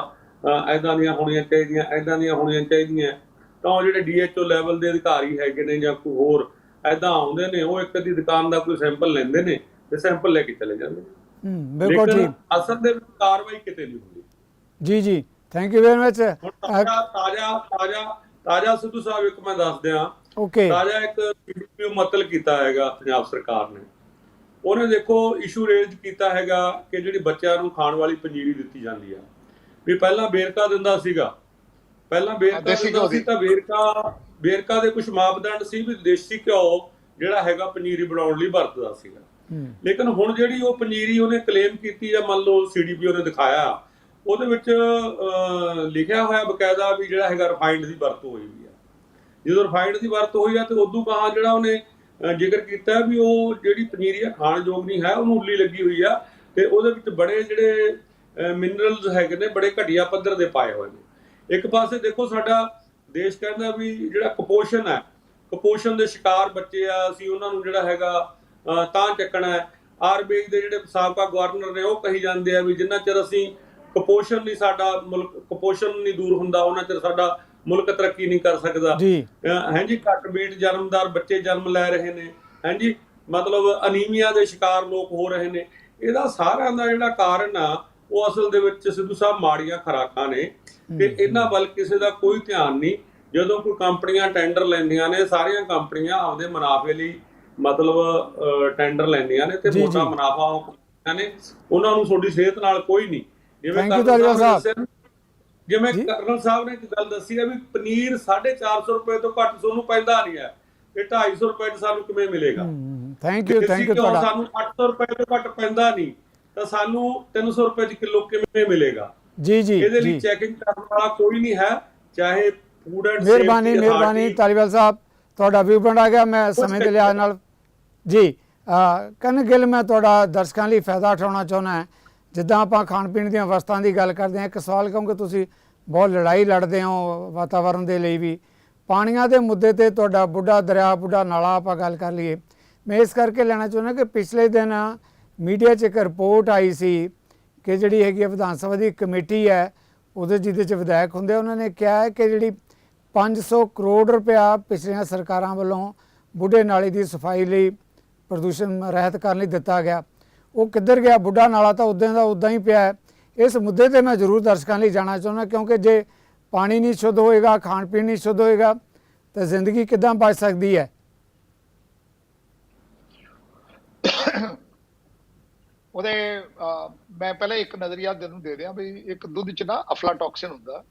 ਐਦਾਂ ਦੀਆਂ ਹੋਣੀਆਂ ਚਾਹੀਦੀਆਂ ਐਦਾਂ ਦੀਆਂ ਹੋਣੀਆਂ ਚਾਹੀਦੀਆਂ। ਤਾਂ ਉਹ ਜਿਹੜੇ ਡੀਐਚਓ ਲੈਵਲ ਦੇ ਅਧਿਕਾਰੀ ਹੈਗੇ ਨੇ ਜਾਂ ਕੋਈ ਹੋਰ ਐਦਾਂ ਆਉਂਦੇ ਨੇ ਉਹ ਇੱਕ ਅੱਧੀ ਦੁਕਾਨ ਦਾ ਕੋਈ ਸੈਂਪਲ ਲੈਂਦੇ ਨੇ ਤੇ ਸੈਂਪਲ ਲੈ ਕੇ ਚਲੇ ਜਾਂਦੇ ਨੇ। ਹੂੰ ਬਿਲਕੁਲ ਠੀਕ। ਅਸਲ ਦੇ ਵਿੱਚ ਕਾਰਵਾਈ ਕਿਤੇ ਨਹੀਂ ਹੁੰਦੀ। ਜੀ ਜੀ। ਥੈਂਕ ਯੂ ਵੈਰੀ ਮਚ ਤਾਜ਼ਾ ਤਾਜ਼ਾ ਤਾਜ਼ਾ ਸਿੱਧੂ ਸਾਹਿਬ ਇੱਕ ਮੈਂ ਦੱਸ ਦਿਆਂ। ਓਕੇ ਤਾਜ਼ਾ ਇੱਕ ਵੀਡੀਓ ਮਤਲ ਕੀਤਾ ਹੈਗਾ ਪੰਜਾਬ ਸਰਕਾਰ ਨੇ। ਉਹਨੇ ਦੇਖੋ ਇਸ਼ੂ ਰੇਜ਼ ਕੀਤਾ ਹੈਗਾ ਕਿ ਜਿਹੜੀ ਬੱਚਿਆਂ ਨੂੰ ਖਾਣ ਵਾਲੀ ਪੰਜੀਰੀ ਦਿੱਤੀ ਜਾਂਦੀ ਆ। ਵੀ ਪਹਿਲਾਂ ਬੇਰਕਾ ਦਿੰਦਾ ਸੀਗਾ। ਪਹਿਲਾਂ ਬੇਰਕਾ ਦਿੰਦਾ ਸੀ। ਤਾਂ ਬੇਰਕਾ ਬੇਰਕਾ ਦੇ ਕੁਝ ਮਾਪਦੰਡ ਸੀ ਵੀ ਦੇਸੀ ਘਿਓ ਜਿਹੜਾ ਹੈਗਾ ਪੰਜੀਰੀ ਬਣਾਉਣ ਲਈ ਵਰਤਦਾ ਸੀਗਾ। ਲੇਕਿਨ ਹੁਣ ਜਿਹੜੀ ਉਹ ਪੰਜੀਰੀ ਉਹਨੇ ਕਲੇਮ ਕੀਤੀ ਜਾਂ ਮੰਨ ਲਓ ਸੀਡੀਪੀਓ ਨੇ ਦਿਖਾਇਆ ਉਹਦੇ ਵਿੱਚ ਲਿਖਿਆ ਹੋਇਆ ਬਕਾਇਦਾ ਵੀ ਜਿਹੜਾ ਹੈਗਾ ਰਿਫਾਈਨਡ ਦੀ ਵਰਤੋਂ ਹੋਈ ਵੀ ਆ। ਜਦੋਂ ਰਿਫਾਈਨਡ ਦੀ ਵਰਤੋਂ ਹੋਈ ਆ ਤੇ ਉਦੋਂ ਕਹਾ ਜਿਹੜਾ ਉਹਨੇ ਜ਼ਿਕਰ ਕੀਤਾ ਵੀ ਉਹ ਜਿਹੜੀ ਪਨੀਰੀ ਆ ਖਾਣ ਯੋਗ ਨਹੀਂ ਹੈ ਉਹਨੂੰ ਉੱਲੀ ਲੱਗੀ ਹੋਈ ਆ ਤੇ ਉਹਦੇ ਵਿੱਚ ਬੜੇ ਜਿਹੜੇ ਮਿਨਰਲਸ ਹੈਗੇ ਨੇ ਬੜੇ ਘਟੀਆ ਪੱਧਰ ਦੇ ਪਾਏ ਹੋਏ ਨੇ। ਇੱਕ ਪਾਸੇ ਦੇਖੋ ਸਾਡਾ ਦੇਸ਼ ਕਹਿੰਦਾ ਵੀ ਜਿਹੜਾ ਕੁਪੋਸ਼ਣ ਹੈ ਕੁਪੋਸ਼ਣ ਦੇ ਸ਼ਿਕਾਰ ਬੱਚੇ ਆ ਅਸੀਂ ਉਹਨਾਂ ਨੂੰ ਜਿਹੜਾ ਹੈਗਾ ਅਹ, ਤਾਂ ਚੱਕਣਾ ਹੈ। ਆਰਬੀਆਈ ਦੇ ਜਿਹੜੇ ਸਾਬਕਾ ਗਵਰਨਰ ਨੇ ਉਹ ਕਹੀ ਜਾਂਦੇ ਆ ਵੀ ਜਿੰਨਾ ਚਿਰ ਅਸੀਂ ਕੁਪੋਸ਼ਣ ਨਹੀਂ ਸਾਡਾ ਮੁਲਕ ਕੁਪੋਸ਼ਣ ਨਹੀਂ ਦੂਰ ਹੁੰਦਾ ਉਹਨਾਂ ਚਿਰ ਸਾਡਾ ਮੁਲਕ ਤਰੱਕੀ ਨਹੀਂ ਕਰ ਸਕਦਾ। ਜੀ। ਅਹ ਹਾਂਜੀ ਘੱਟ ਬੀਟ ਜਨਮਦਾਰ ਬੱਚੇ ਜਨਮ ਲੈ ਰਹੇ ਨੇ। ਹਾਂਜੀ ਮਤਲਬ ਅਨੀਮੀਆ ਦੇ ਸ਼ਿਕਾਰ ਲੋਕ ਹੋ ਰਹੇ ਨੇ। ਇਹਦਾ ਸਾਰਿਆਂ ਦਾ ਜਿਹੜਾ ਕਾਰਨ ਆ ਉਹ ਅਸਲ ਦੇ ਵਿੱਚ ਸਿੱਧੂ ਸਾਹਿਬ ਮਾੜੀਆਂ ਖੁਰਾਕਾਂ ਨੇ। ਤੇ ਇਹਨਾਂ ਵੱਲ ਕਿਸੇ ਦਾ ਕੋਈ ਧਿਆਨ ਨਹੀਂ। ਜਦੋਂ ਕੋਈ ਕੰਪਨੀਆਂ ਟੈਂਡਰ ਲੈਂਦੀਆਂ ਨੇ ਸਾਰੀਆਂ ਕੰਪਨੀਆਂ ਆਪਦੇ ਮੁਨਾਫੇ ਲਈ ਮਤਲਬ ਟੈਂਡਰ ਲੈਂਦੀਆਂ ਨੇ ਤੇ ਜੀ, ਮੋਟਾ ਜੀ। ਮੁਨਾਫਾ ਉਹ ਨੇ। ਉਹਨਾਂ ਨੂੰ ਤੁਹਾਡੀ ਸਿਹਤ ਨਾਲ ਕੋਈ ਨਹੀਂ। ਜਿਵੇਂ ਧਾਲੀਵਾਲ ਸਾਹਿਬ। ਜਿਵੇਂ। ਕਰਨਲ ਸਾਹਿਬ ਨੇ ਇੱਕ ਗੱਲ ਦੱਸੀ ਹੈ ਵੀ ਪਨੀਰ 450 ਰੁਪਏ ਤੋਂ ਘੱਟ ਤੁਹਾਨੂੰ ਪੈਂਦਾ ਨਹੀਂ ਹੈ ਇਹ 250 ਰੁਪਏ ਸਾਨੂੰ ਕਿਵੇਂ ਮਿਲੇਗਾ? ਥੈਂਕ ਯੂ ਥੈਂਕ ਯੂ ਤੁਹਾਡਾ। ਸਾਨੂੰ 800 ਰੁਪਏ ਤੋਂ ਘੱਟ ਪੈਂਦਾ ਨਹੀਂ ਤਾਂ ਸਾਨੂੰ 300 ਰੁਪਏ ਚ ਕਿਲੋ ਕਿਵੇਂ ਮਿਲੇਗਾ? ਜੀ ਜੀ ਇਹਦੇ ਲਈ ਚੈਕਿੰਗ ਕਰਨ ਵਾਲਾ ਕੋਈ ਨਹੀਂ ਹੈ ਚਾਹੇ ਫੂਡ ਐਂਡ ਮਿਹਰਬਾਨੀ ਮਿਹਰਬਾਨੀ ਤਾਲੀਵਾਲ ਸਾਹਿਬ ਤੁਹਾਡਾ ਵਿਊ ਪੁਆਇੰਟ ਆ ਗਿਆ ਮੈਂ ਸਮੇਂ ਦੇ ਲਿਹਾਜ਼ ਨਾਲ ਜੀ ਕਨ ਗਿੱਲ ਮੈਂ ਤੁਹਾਡਾ ਦਰਸ਼ਕਾਂ ਲਈ ਫਾਇਦਾ ਉਠਾਉਣਾ ਚਾਹੁੰਦਾ ਹਾਂ। ਜਿੱਦਾਂ ਆਪਾਂ ਖਾਣ ਪੀਣ ਦੀਆਂ ਵਸਤਾਂ ਦੀ ਗੱਲ ਕਰਦੇ ਹਾਂ ਇੱਕ ਸਵਾਲ ਕਹੂੰਗਾ ਤੁਸੀਂ ਬਹੁਤ ਲੜਾਈ ਲੜਦੇ ਹੋ ਵਾਤਾਵਰਣ ਦੇ ਲਈ ਵੀ। ਪਾਣੀਆਂ ਦੇ ਮੁੱਦੇ ਤੇ ਤੁਹਾਡਾ ਬੁੱਢਾ ਦਰਿਆ, ਬੁੱਢਾ ਨਾਲਾ ਆਪਾਂ ਗੱਲ ਕਰ ਲਈਏ। ਮੈਂ ਇਸ ਕਰਕੇ ਲੈਣਾ ਚਾਹੁੰਦਾ ਕਿ ਪਿਛਲੇ ਦਿਨ ਮੀਡੀਆ 'ਚ ਇੱਕ ਰਿਪੋਰਟ ਆਈ ਸੀ ਕਿ ਜਿਹੜੀ ਹੈਗੀ ਹੈ ਵਿਧਾਨ ਸਭਾ ਦੀ ਕਮੇਟੀ ਹੈ, ਉਹਦੇ ਜਿਹਦੇ 'ਚ ਵਿਧਾਇਕ ਹੁੰਦੇ ਉਹਨਾਂ ਨੇ ਕਿਹਾ ਹੈ ਕਿ ਜਿਹੜੀ 500 ਕਰੋੜ ਰੁਪਇਆ ਪਿਛਲੀਆਂ ਸਰਕਾਰਾਂ ਵੱਲੋਂ ਬੁੱਢੇ ਨਾਲੇ ਦੀ ਸਫ਼ਾਈ ਲਈ ਪ੍ਰਦੂਸ਼ਣ ਰਹਿਤ ਕਰਨ ਲਈ ਦਿੱਤਾ ਗਿਆ। ਉਹ ਕਿੱਧਰ ਗਿਆ? ਬੁੱਢਾ ਨਾਲਾ ਤਾਂ ਉਦਾਂ ਦਾ ਉਦਾਂ ਹੀ ਪਿਆ ਇਸ ਮੁੱਦੇ ਤੇ ਮੈਂ ਜ਼ਰੂਰ ਦਰਸ਼ਕਾਂ ਲਈ ਜਾਣਾ ਚਾਹੁੰਦਾ, ਕਿਉਂਕਿ ਜੇ ਪਾਣੀ ਨਹੀਂ ਸ਼ੁੱਧ ਹੋਏਗਾ, ਖਾਣ ਪੀਣ ਨਹੀਂ ਸ਼ੁੱਧ ਹੋਏਗਾ, ਤਾਂ ਜ਼ਿੰਦਗੀ ਕਿਦਾਂ ਬਚ ਸਕਦੀ ਹੈ? ਉਹਦੇ ਮੈਂ ਪਹਿਲਾਂ ਇੱਕ ਨਜ਼ਰੀਆ ਤੈਨੂੰ ਦੇ ਦਿਆਂ ਵੀ ਇੱਕ ਦੁੱਧ ਚ ਨਾ ਅਫਲਾਟੌਕਸਿਨ ਹੁੰਦਾ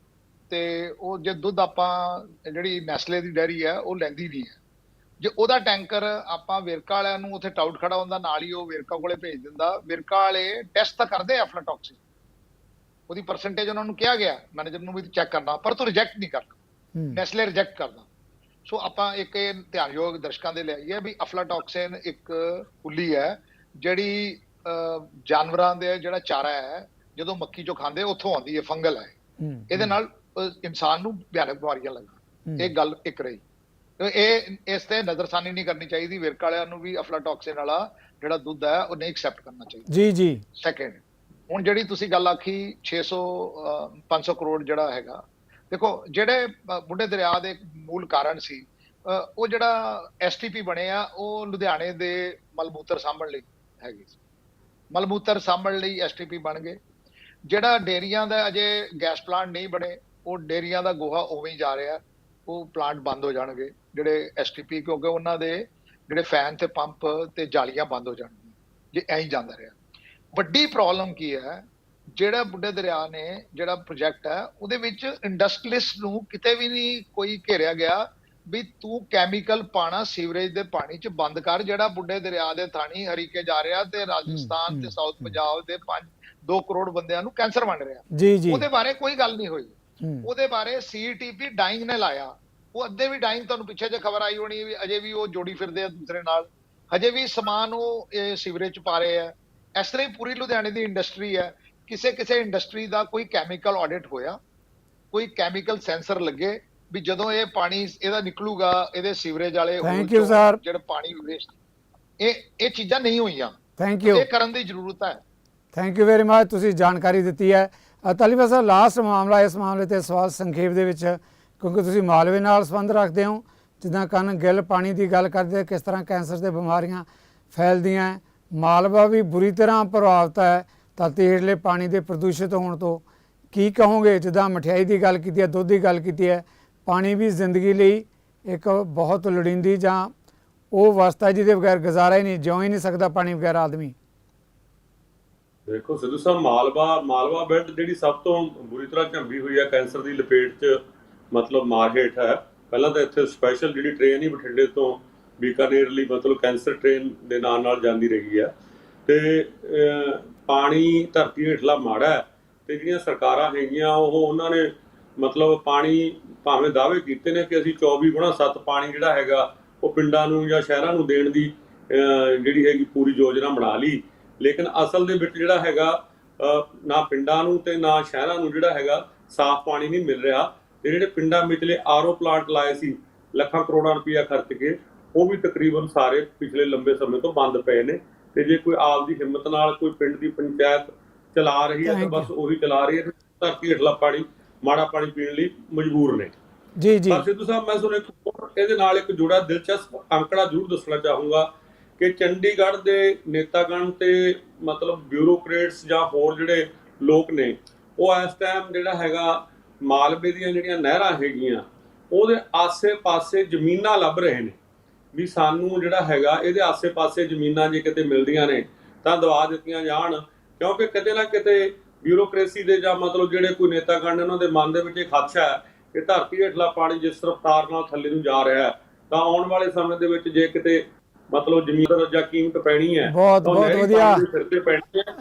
ਤੇ ਉਹ ਜੇ ਦੁੱਧ ਆਪਾਂ, ਜਿਹੜੀ ਨੈਸਲੇ ਦੀ ਡੈਰੀ ਹੈ, ਉਹ ਲੈਂਦੀ ਨਹੀਂ ਹੈ। ਜੇ ਉਹਦਾ ਟੈਂਕਰ ਆਪਾਂ ਵੇਰਕਾ ਵਾਲਿਆਂ ਨੂੰ ਉੱਥੇ ਟਾਊਟ ਖੜਾ ਹੁੰਦਾ, ਨਾਲ ਹੀ ਉਹ ਵੇਰਕਾ ਕੋਲੇ ਭੇਜ ਦਿੰਦਾ, ਵੇਰਕਾ ਵਾਲੇ ਟੈਸਟ ਤਾਂ ਕਰਦੇ ਆ ਅਫਲਾਟੌਕਸਿਨ ਉਹਦੀ ਪਰਸੈਂਟੇਜ ਉਹਨਾਂ ਨੂੰ ਕਿਹਾ ਗਿਆ ਮੈਨੇਜਰ ਨੂੰ ਵੀ ਚੈੱਕ ਕਰਨਾ ਪਰ ਤੂੰ ਰਿਜੈਕਟ ਨਹੀਂ ਕਰਨਾ। ਨੈਸਲੇ ਰਿਜੈਕਟ ਕਰਦਾ। ਸੋ ਆਪਾਂ ਇੱਕ ਇਹ ਧਿਆਨਯੋਗ ਦਰਸ਼ਕਾਂ ਦੇ ਲਈ ਹੈ ਵੀ ਅਫਲਾਟੌਕਸਿਨ ਇੱਕ ਫੁੱਲੀ ਹੈ ਜਿਹੜੀ ਜਾਨਵਰਾਂ ਦੇ ਜਿਹੜਾ ਚਾਰਾ ਹੈ ਜਦੋਂ ਮੱਕੀ ਚੋਂ ਖਾਂਦੇ ਉੱਥੋਂ ਆਉਂਦੀ ਹੈ ਫੰਗਲ ਹੈ। ਇਹਦੇ ਨਾਲ ਇਨਸਾਨ ਨੂੰ ਭਿਆਨਕ ਬਿਮਾਰੀਆਂ ਲੱਗਣ। ਇਹ ਗੱਲ ਇੱਕ ਰਹੀ। ਇਹ ਇਸ ਤੇ ਨਜ਼ਰਸਾਨੀ ਨਹੀਂ ਕਰਨੀ ਚਾਹੀਦੀ ਵਿਰਕ ਵਾਲਿਆਂ ਨੂੰ ਵੀ ਅਫਲਾਟੌਕਸਿਨ ਵਾਲਾ ਜਿਹੜਾ ਦੁੱਧ ਹੈ ਉਹ ਨਹੀਂ ਐਕਸੈਪਟ ਕਰਨਾ ਚਾਹੀਦਾ। ਜੀ ਜੀ। ਸੈਕੰਡ ਹੁਣ ਜਿਹੜੀ ਤੁਸੀਂ ਗੱਲ ਆਖੀ 600 ਅਹ, 500 ਕਰੋੜ ਜਿਹੜਾ ਹੈਗਾ ਦੇਖੋ ਜਿਹੜੇ ਬੁੱਢੇ ਦਰਿਆ ਦੇ ਮੂਲ ਕਾਰਨ ਸੀ ਉਹ ਜਿਹੜਾ ਐਸਟੀਪੀ ਬਣੇ ਆ ਉਹ ਲੁਧਿਆਣੇ ਦੇ ਮਲਬੂਤਰ ਸਾਂਭਣ ਲਈ ਹੈਗੀ ਸੀ। ਮਲਮੂਤਰ ਸਾਂਭਣ ਲਈ ਐਸਟੀਪੀ ਬਣ ਗਏ। ਜਿਹੜਾ ਡੇਰੀਆਂ ਦਾ ਅਜੇ ਗੈਸ ਪਲਾਂਟ ਨਹੀਂ ਬਣੇ ਉਹ ਡੇਰੀਆਂ ਦਾ ਗੋਹਾ ਉਵੇਂ ਹੀ ਜਾ ਰਿਹਾ ਉਹ ਪਲਾਂਟ ਬੰਦ ਹੋ ਜਾਣਗੇ ਜਿਹੜੇ ਐਸਟੀਪੀ ਕਿਉਂਕਿ ਉਹਨਾਂ ਦੇ ਜਿਹੜੇ ਫੈਨ ਤੇ ਪੰਪ ਤੇ ਜਾਲੀਆਂ ਬੰਦ ਹੋ ਜਾਣਗੀਆਂ ਜੇ ਐਂ ਹੀ ਜਾਂਦਾ ਰਿਹਾ। ਵੱਡੀ ਪ੍ਰੋਬਲਮ ਕੀ ਹੈ? ਜਿਹੜਾ ਬੁੱਢੇ ਦਰਿਆ ਨੇ ਜਿਹੜਾ ਪ੍ਰੋਜੈਕਟ ਹੈ ਉਹਦੇ ਵਿੱਚ ਇੰਡਸਟਰੀਲਿਸਟ ਨੂੰ ਕਿਤੇ ਵੀ ਨਹੀਂ ਕੋਈ ਘੇਰਿਆ ਗਿਆ ਵੀ ਤੂੰ ਕੈਮੀਕਲ ਪਾਣਾ ਸੀਵਰੇਜ ਦੇ ਪਾਣੀ 'ਚ ਬੰਦ ਕਰ ਜਿਹੜਾ ਬੁੱਢੇ ਦਰਿਆ ਦੇ ਥਾਣੀ ਹਰੀਕੇ ਜਾ ਰਿਹਾ ਤੇ ਰਾਜਸਥਾਨ ਤੇ ਸਾਊਥ। ਪੰਜਾਬ ਦੇ 5 2 ਕਰੋੜ ਬੰਦਿਆਂ ਨੂੰ ਕੈਂਸਰ ਬਣ ਰਿਹਾ। ਜੀ ਜੀ। ਉਹਦੇ ਬਾਰੇ ਕੋਈ ਗੱਲ ਨਹੀਂ ਹੋਈ। ਉਹਦੇ ਬਾਰੇ ਸੀਟੀਪੀ ਡਾਈਂਗ ਨੇ ਲਾਇਆ। ਉਹ ਅੱਧੇ ਵੀ ਡਾਈਂਗ ਤੁਹਾਨੂੰ ਪਿੱਛੇ ਜੇ ਖਬਰ ਆਈ ਹੋਣੀ ਵੀ ਅਜੇ ਵੀ ਉਹ ਜੋੜੀ ਫਿਰਦੇ ਆ ਦੂਸਰੇ ਨਾਲ। ਹਜੇ ਵੀ ਸਮਾਨ ਉਹ ਇਹ ਸੀਵਰੇਜ ਚ ਪਾ ਰਹੇ ਆ। ਇਸ ਤਰ੍ਹਾਂ ਹੀ ਪੂਰੀ ਲੁਧਿਆਣੇ ਦੀ ਇੰਡਸਟਰੀ ਹੈ। ਕਿਸੇ ਕਿਸੇ ਇੰਡਸਟਰੀ ਦਾ ਕੋਈ ਕੈਮੀਕਲ ਆਡਿਟ ਹੋਇਆ ਕੋਈ ਕੈਮੀਕਲ ਸੈਂਸਰ ਲੱਗੇ ਵੀ ਜਦੋਂ ਇਹ ਪਾਣੀ ਇਹਦਾ ਨਿਕਲੂਗਾ ਇਹਦੇ ਸੀਵਰੇਜ ਵਾਲੇ. ਜਿਹੜਾ ਪਾਣੀ ਵੇਸਟ ਇਹ ਇਹ ਚੀਜ਼ਾਂ ਨਹੀਂ ਹੋਈਆਂ। ਥੈਂਕ ਯੂ ਇਹ ਕਰਨ ਦੀ ਜ਼ਰੂਰਤ ਹੈ। ਥੈਂਕ ਯੂ ਵੈਰੀ ਮਚ ਤੁਸੀਂ ਜਾਣਕਾਰੀ ਦਿੱਤੀ ਹੈ। ਤਾਲਿਬਾ ਸਾਹਿਬ ਲਾਸਟ ਮਾਮਲਾ ਇਸ ਮਾਮਲੇ ਤੇ ਸਵਾਲ ਸੰਖੇਪ ਦੇ ਵਿੱਚ ਕਿਉਂਕਿ ਤੁਸੀਂ ਮਾਲਵੇ ਨਾਲ ਸੰਬੰਧ ਰੱਖਦੇ ਹੋ ਜਿੱਦਾਂ ਕੰਨ ਗਿੱਲ ਪਾਣੀ ਦੀ ਗੱਲ ਕਰਦੇ ਕਿਸ ਤਰ੍ਹਾਂ ਕੈਂਸਰ ਦੇ ਬਿਮਾਰੀਆਂ ਫੈਲਦੀਆਂ। ਮਾਲਵਾ ਵੀ ਬੁਰੀ ਤਰ੍ਹਾਂ ਪ੍ਰਭਾਵਿਤ ਹੈ ਧਰਤੀ ਹੇਠਲੇ ਪਾਣੀ ਦੇ ਪ੍ਰਦੂਸ਼ਿਤ ਹੋਣ ਤੋਂ ਕੀ ਕਹੋਗੇ? ਜਿੱਦਾਂ ਮਠਿਆਈ ਦੀ ਗੱਲ ਕੀਤੀ ਹੈ, ਦੁੱਧ ਦੀ ਗੱਲ ਕੀਤੀ ਹੈ, ਪਾਣੀ ਵੀ ਜ਼ਿੰਦਗੀ ਲਈ ਇੱਕ ਬਹੁਤ ਲੋੜੀਂਦੀ ਜਾਂ ਉਹ ਵਸਤਾ ਜਿਹਦੇ ਬਗੈਰ ਗੁਜ਼ਾਰਾ ਹੀ ਨਹੀਂ, ਜਿਉਂ ਹੀ ਨਹੀਂ ਸਕਦਾ ਪਾਣੀ ਬਗੈਰ ਆਦਮੀ। ਦੇਖੋ ਸਿੱਧੂ ਸਾਹਿਬ, ਮਾਲਵਾ ਮਾਲਵਾ ਬੈਲਟ ਜਿਹੜੀ ਸਭ ਤੋਂ ਬੁਰੀ ਤਰ੍ਹਾਂ ਝੰਬੀ ਹੋਈ ਹੈ, ਕੈਂਸਰ ਦੀ ਲਪੇਟ 'ਚ ਮਤਲਬ ਮਾਰ ਹੇਠ ਹੈ। ਪਹਿਲਾਂ ਤਾਂ ਇੱਥੇ ਸਪੈਸ਼ਲ ਜਿਹੜੀ ਟ੍ਰੇਨ ਹੀ ਬਠਿੰਡੇ ਤੋਂ ਬੀਕਾਨੇਰ ਲਈ ਮਤਲਬ ਕੈਂਸਰ ਟ੍ਰੇਨ ਦੇ ਨਾਲ ਨਾਲ ਜਾਂਦੀ ਰਹੀ ਹੈ। ਤੇ ਪਾਣੀ, ਧਰਤੀ ਹੇਠਲਾ ਮਾੜਾ ਹੈ ਤੇ ਜਿਹੜੀਆਂ ਸਰਕਾਰਾਂ ਹੈਗੀਆਂ, ਉਹ ਉਹਨਾਂ ਨੇ ਮਤਲਬ ਪਾਣੀ ਭਾਵੇਂ ਦਾਅਵੇ ਕੀਤੇ ਨੇ ਕਿ ਅਸੀਂ 24 ਗੁਣਾ 7 ਪਾਣੀ ਜਿਹੜਾ ਹੈਗਾ, ਉਹ ਪਿੰਡਾਂ ਨੂੰ ਜਾਂ ਸ਼ਹਿਰਾਂ ਨੂੰ ਦੇਣ ਦੀ ਜਿਹੜੀ ਹੈਗੀ ਪੂਰੀ ਯੋਜਨਾ ਬਣਾ ਲਈ। ਲੇਕਿਨ ਅਸਲ ਦੇ ਵਿੱਚ ਜਿਹੜਾ ਹੈਗਾ ਨਾ ਪਿੰਡਾਂ ਨੂੰ ਤੇ ਨਾ ਸ਼ਹਿਰਾਂ ਨੂੰ ਜਿਹੜਾ ਹੈਗਾ, ਸਾਫ਼ ਪਾਣੀ ਨਹੀਂ ਮਿਲ ਰਿਹਾ। ਤੇ ਜਿਹੜੇ ਪਿੰਡਾਂ ਵਿਚਲੇ ਆਰਓ ਪਲਾਂਟ ਲਾਏ ਸੀ, ਲੱਖਾਂ ਕਰੋੜਾਂ ਰੁਪਇਆ ਖਰਚ ਕੇ ਉਹ ਵੀ ਤਕਰੀਬਨ ਸਾਰੇ ਪਿਛਲੇ ਲੰਬੇ ਸਮੇਂ ਤੋਂ ਬੰਦ ਪਏ ਨੇ ਤੇ ਜੇ ਕੋਈ ਆਪ ਦੀ ਹਿੰਮਤ ਨਾਲ ਕੋਈ ਪਿੰਡ ਦੀ ਪੰਚਾਇਤ ਚਲਾ ਰਹੀ ਹੈ ਤਾਂ ਬਸ ਉਹੀ ਚਲਾ ਰਹੀ ਹੈ ਧਰਤੀ ਹੇਠਲਾ ਪਾਣੀ ਮਾੜਾ ਪਾਣੀ ਪੀਣ ਲਈ ਮਜਬੂਰ ਨੇ। ਜੀ ਜੀ। ਪਰ ਸਿੱਧੂ ਸਾਹਿਬ ਮੈਂ ਤੁਹਾਨੂੰ ਇਹਦੇ ਨਾਲ ਇੱਕ ਜੁੜਾ ਦਿਲਚਸਪ ਅੰਕੜਾ ਜ਼ਰੂਰ ਦੱਸਣਾ ਚਾਹੂੰਗਾ ਕਿ ਚੰਡੀਗੜ੍ਹ ਦੇ ਨੇਤਾਗਣ ਤੇ ਮਤਲਬ ਬਿਊਰੋਕਰੇਟਸ ਜਾਂ ਹੋਰ ਜਿਹੜੇ ਲੋਕ ਨੇ ਉਹ ਇਸ ਟਾਈਮ ਜਿਹੜਾ ਹੈਗਾ ਮਾਲਵੇ ਦੀਆਂ ਜਿਹੜੀਆਂ ਨਹਿਰਾਂ ਹੈਗੀਆਂ ਉਹਦੇ ਆਸੇ-ਪਾਸੇ ਜ਼ਮੀਨਾਂ ਲੱਭ ਰਹੇ ਨੇ। ਵੀ ਸਾਨੂੰ ਜਿਹੜਾ ਹੈਗਾ ਇਹਦੇ ਆਸੇ-ਪਾਸੇ ਜ਼ਮੀਨਾਂ ਜੇ ਕਿਤੇ ਮਿਲਦੀਆਂ ਨੇ ਤਾਂ ਦਵਾ ਦਿੱਤੀਆਂ ਜਾਣ ਕਿਉਂਕਿ ਕਿਤੇ ਨਾ ਕਿਤੇ ਬਿਊਰੋਕ੍ਰੇਸੀ ਦੇ ਜਾਂ ਮਤਲਬ ਜਿਹੜੇ ਕੋਈ ਨੇਤਾਗਣ ਨੇ ਉਹਨਾਂ ਦੇ ਮਨ ਦੇ ਵਿੱਚ ਇਹ ਖਦਸ਼ਾ ਹੈ ਕਿ ਧਰਤੀ ਹੇਠਲਾ ਪਾਣੀ ਜਿਸ ਰਫ਼ਤਾਰ ਨਾਲ ਥੱਲੇ ਨੂੰ ਜਾ ਰਿਹਾ ਹੈ ਤਾਂ ਆਉਣ ਵਾਲੇ ਸਮੇਂ ਦੇ ਵਿੱਚ ਜੇ ਕਿਤੇ ਮਤਲਬ ਜ਼ਮੀਨ ਦਾ ਜਾਂ ਕੀਮਤ ਪੈਣੀ ਹੈ ਬਹੁਤ- ਬਹੁਤ ਵਧੀਆ।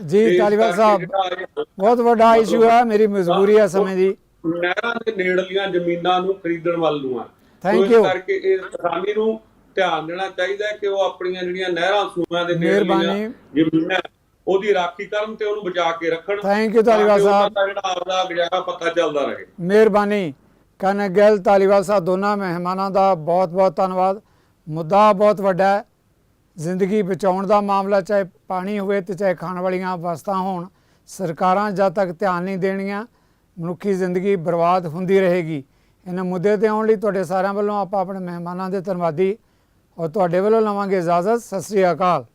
ਜੀ, ਤੇ ਇਸ ਧਾਲੀਵਾਲ ਕਰਕੇ ਸਾਹਿਬ। ਬਹੁਤ ਵੱਡਾ ਇਸ਼ੂ ਹੈ ਮੇਰੀ ਮਜਬੂਰੀ ਹੈ ਸਮੇਂ ਦੀ ਨਹਿਰਾਂ ਦੇ ਨੇੜਲੀਆਂ ਜ਼ਮੀਨਾਂ ਨੂੰ ਖਰੀਦਣ ਵੱਲ ਨੂੰ ਆ ਇਸ you. ਕਰਕੇ ਇਹ ਕਿਸਾਨੀ ਨੂੰ ਧਿਆਨ ਦੇਣਾ ਚਾਹੀਦਾ ਕਿ ਉਹ ਆਪਣੀਆਂ ਜਿਹੜੀਆਂ ਨਹਿਰਾਂ ਸੂਆਂ ਦੇ ਮਿਹਰਬਾਨੀ। ਨੇੜਲੀਆਂ ਜ਼ਮੀਨਾਂ ਉਹਦੀ ਰਾਖੀ ਕਰਨ ਤੇ ਉਹਨੂੰ ਬਚਾ ਕੇ ਰੱਖਣ Thank you, ਧਾਲੀਵਾਲ ਤਾਂ ਕਿ ਉਹਨਾਂ ਸਾਹਿਬ। ਜਿਹੜਾ ਆਪਦਾ ਗੁਜ਼ਾਰਾ ਪਤਾ ਚੱਲਦਾ ਰਹੇ। ਮਿਹਰਬਾਨੀ। ਕਨ ਗਿੱਲ ਧਾਲੀਵਾਲ ਸਾਹਿਬ ਦੋਨਾਂ ਮਹਿਮਾਨਾਂ ਦਾ ਬਹੁਤ ਬਹੁਤ ਧੰਨਵਾਦ। ਮੁੱਦਾ ਬਹੁਤ ਵੱਡਾ ਹੈ। ਜ਼ਿੰਦਗੀ ਬਚਾਉਣ ਦਾ ਮਾਮਲਾ ਚਾਹੇ ਪਾਣੀ ਹੋਵੇ ਤੇ ਚਾਹੇ ਖਾਣ ਵਾਲੀਆਂ ਵਸਤਾਂ ਹੋਣ ਸਰਕਾਰਾਂ ਜਦ ਤੱਕ ਧਿਆਨ ਨਹੀਂ ਦੇਣੀਆਂ ਮਨੁੱਖੀ ਜ਼ਿੰਦਗੀ ਬਰਬਾਦ ਹੁੰਦੀ ਰਹੇਗੀ। ਇਹਨਾਂ ਮੁੱਦੇ ਤੇ ਆਉਣ ਲਈ ਤੁਹਾਡੇ ਸਾਰਿਆਂ ਵੱਲੋਂ ਆਪਾਂ ਆਪਣੇ ਮਹਿਮਾਨਾਂ ਦੇ ਧੰਨਵਾਦੀ ਔਰ ਤੁਹਾਡੇ ਵੱਲੋਂ ਲਵਾਂਗੇ ਇਜਾਜ਼ਤ। ਸਤਿ ਸ੍ਰੀ ਅਕਾਲ।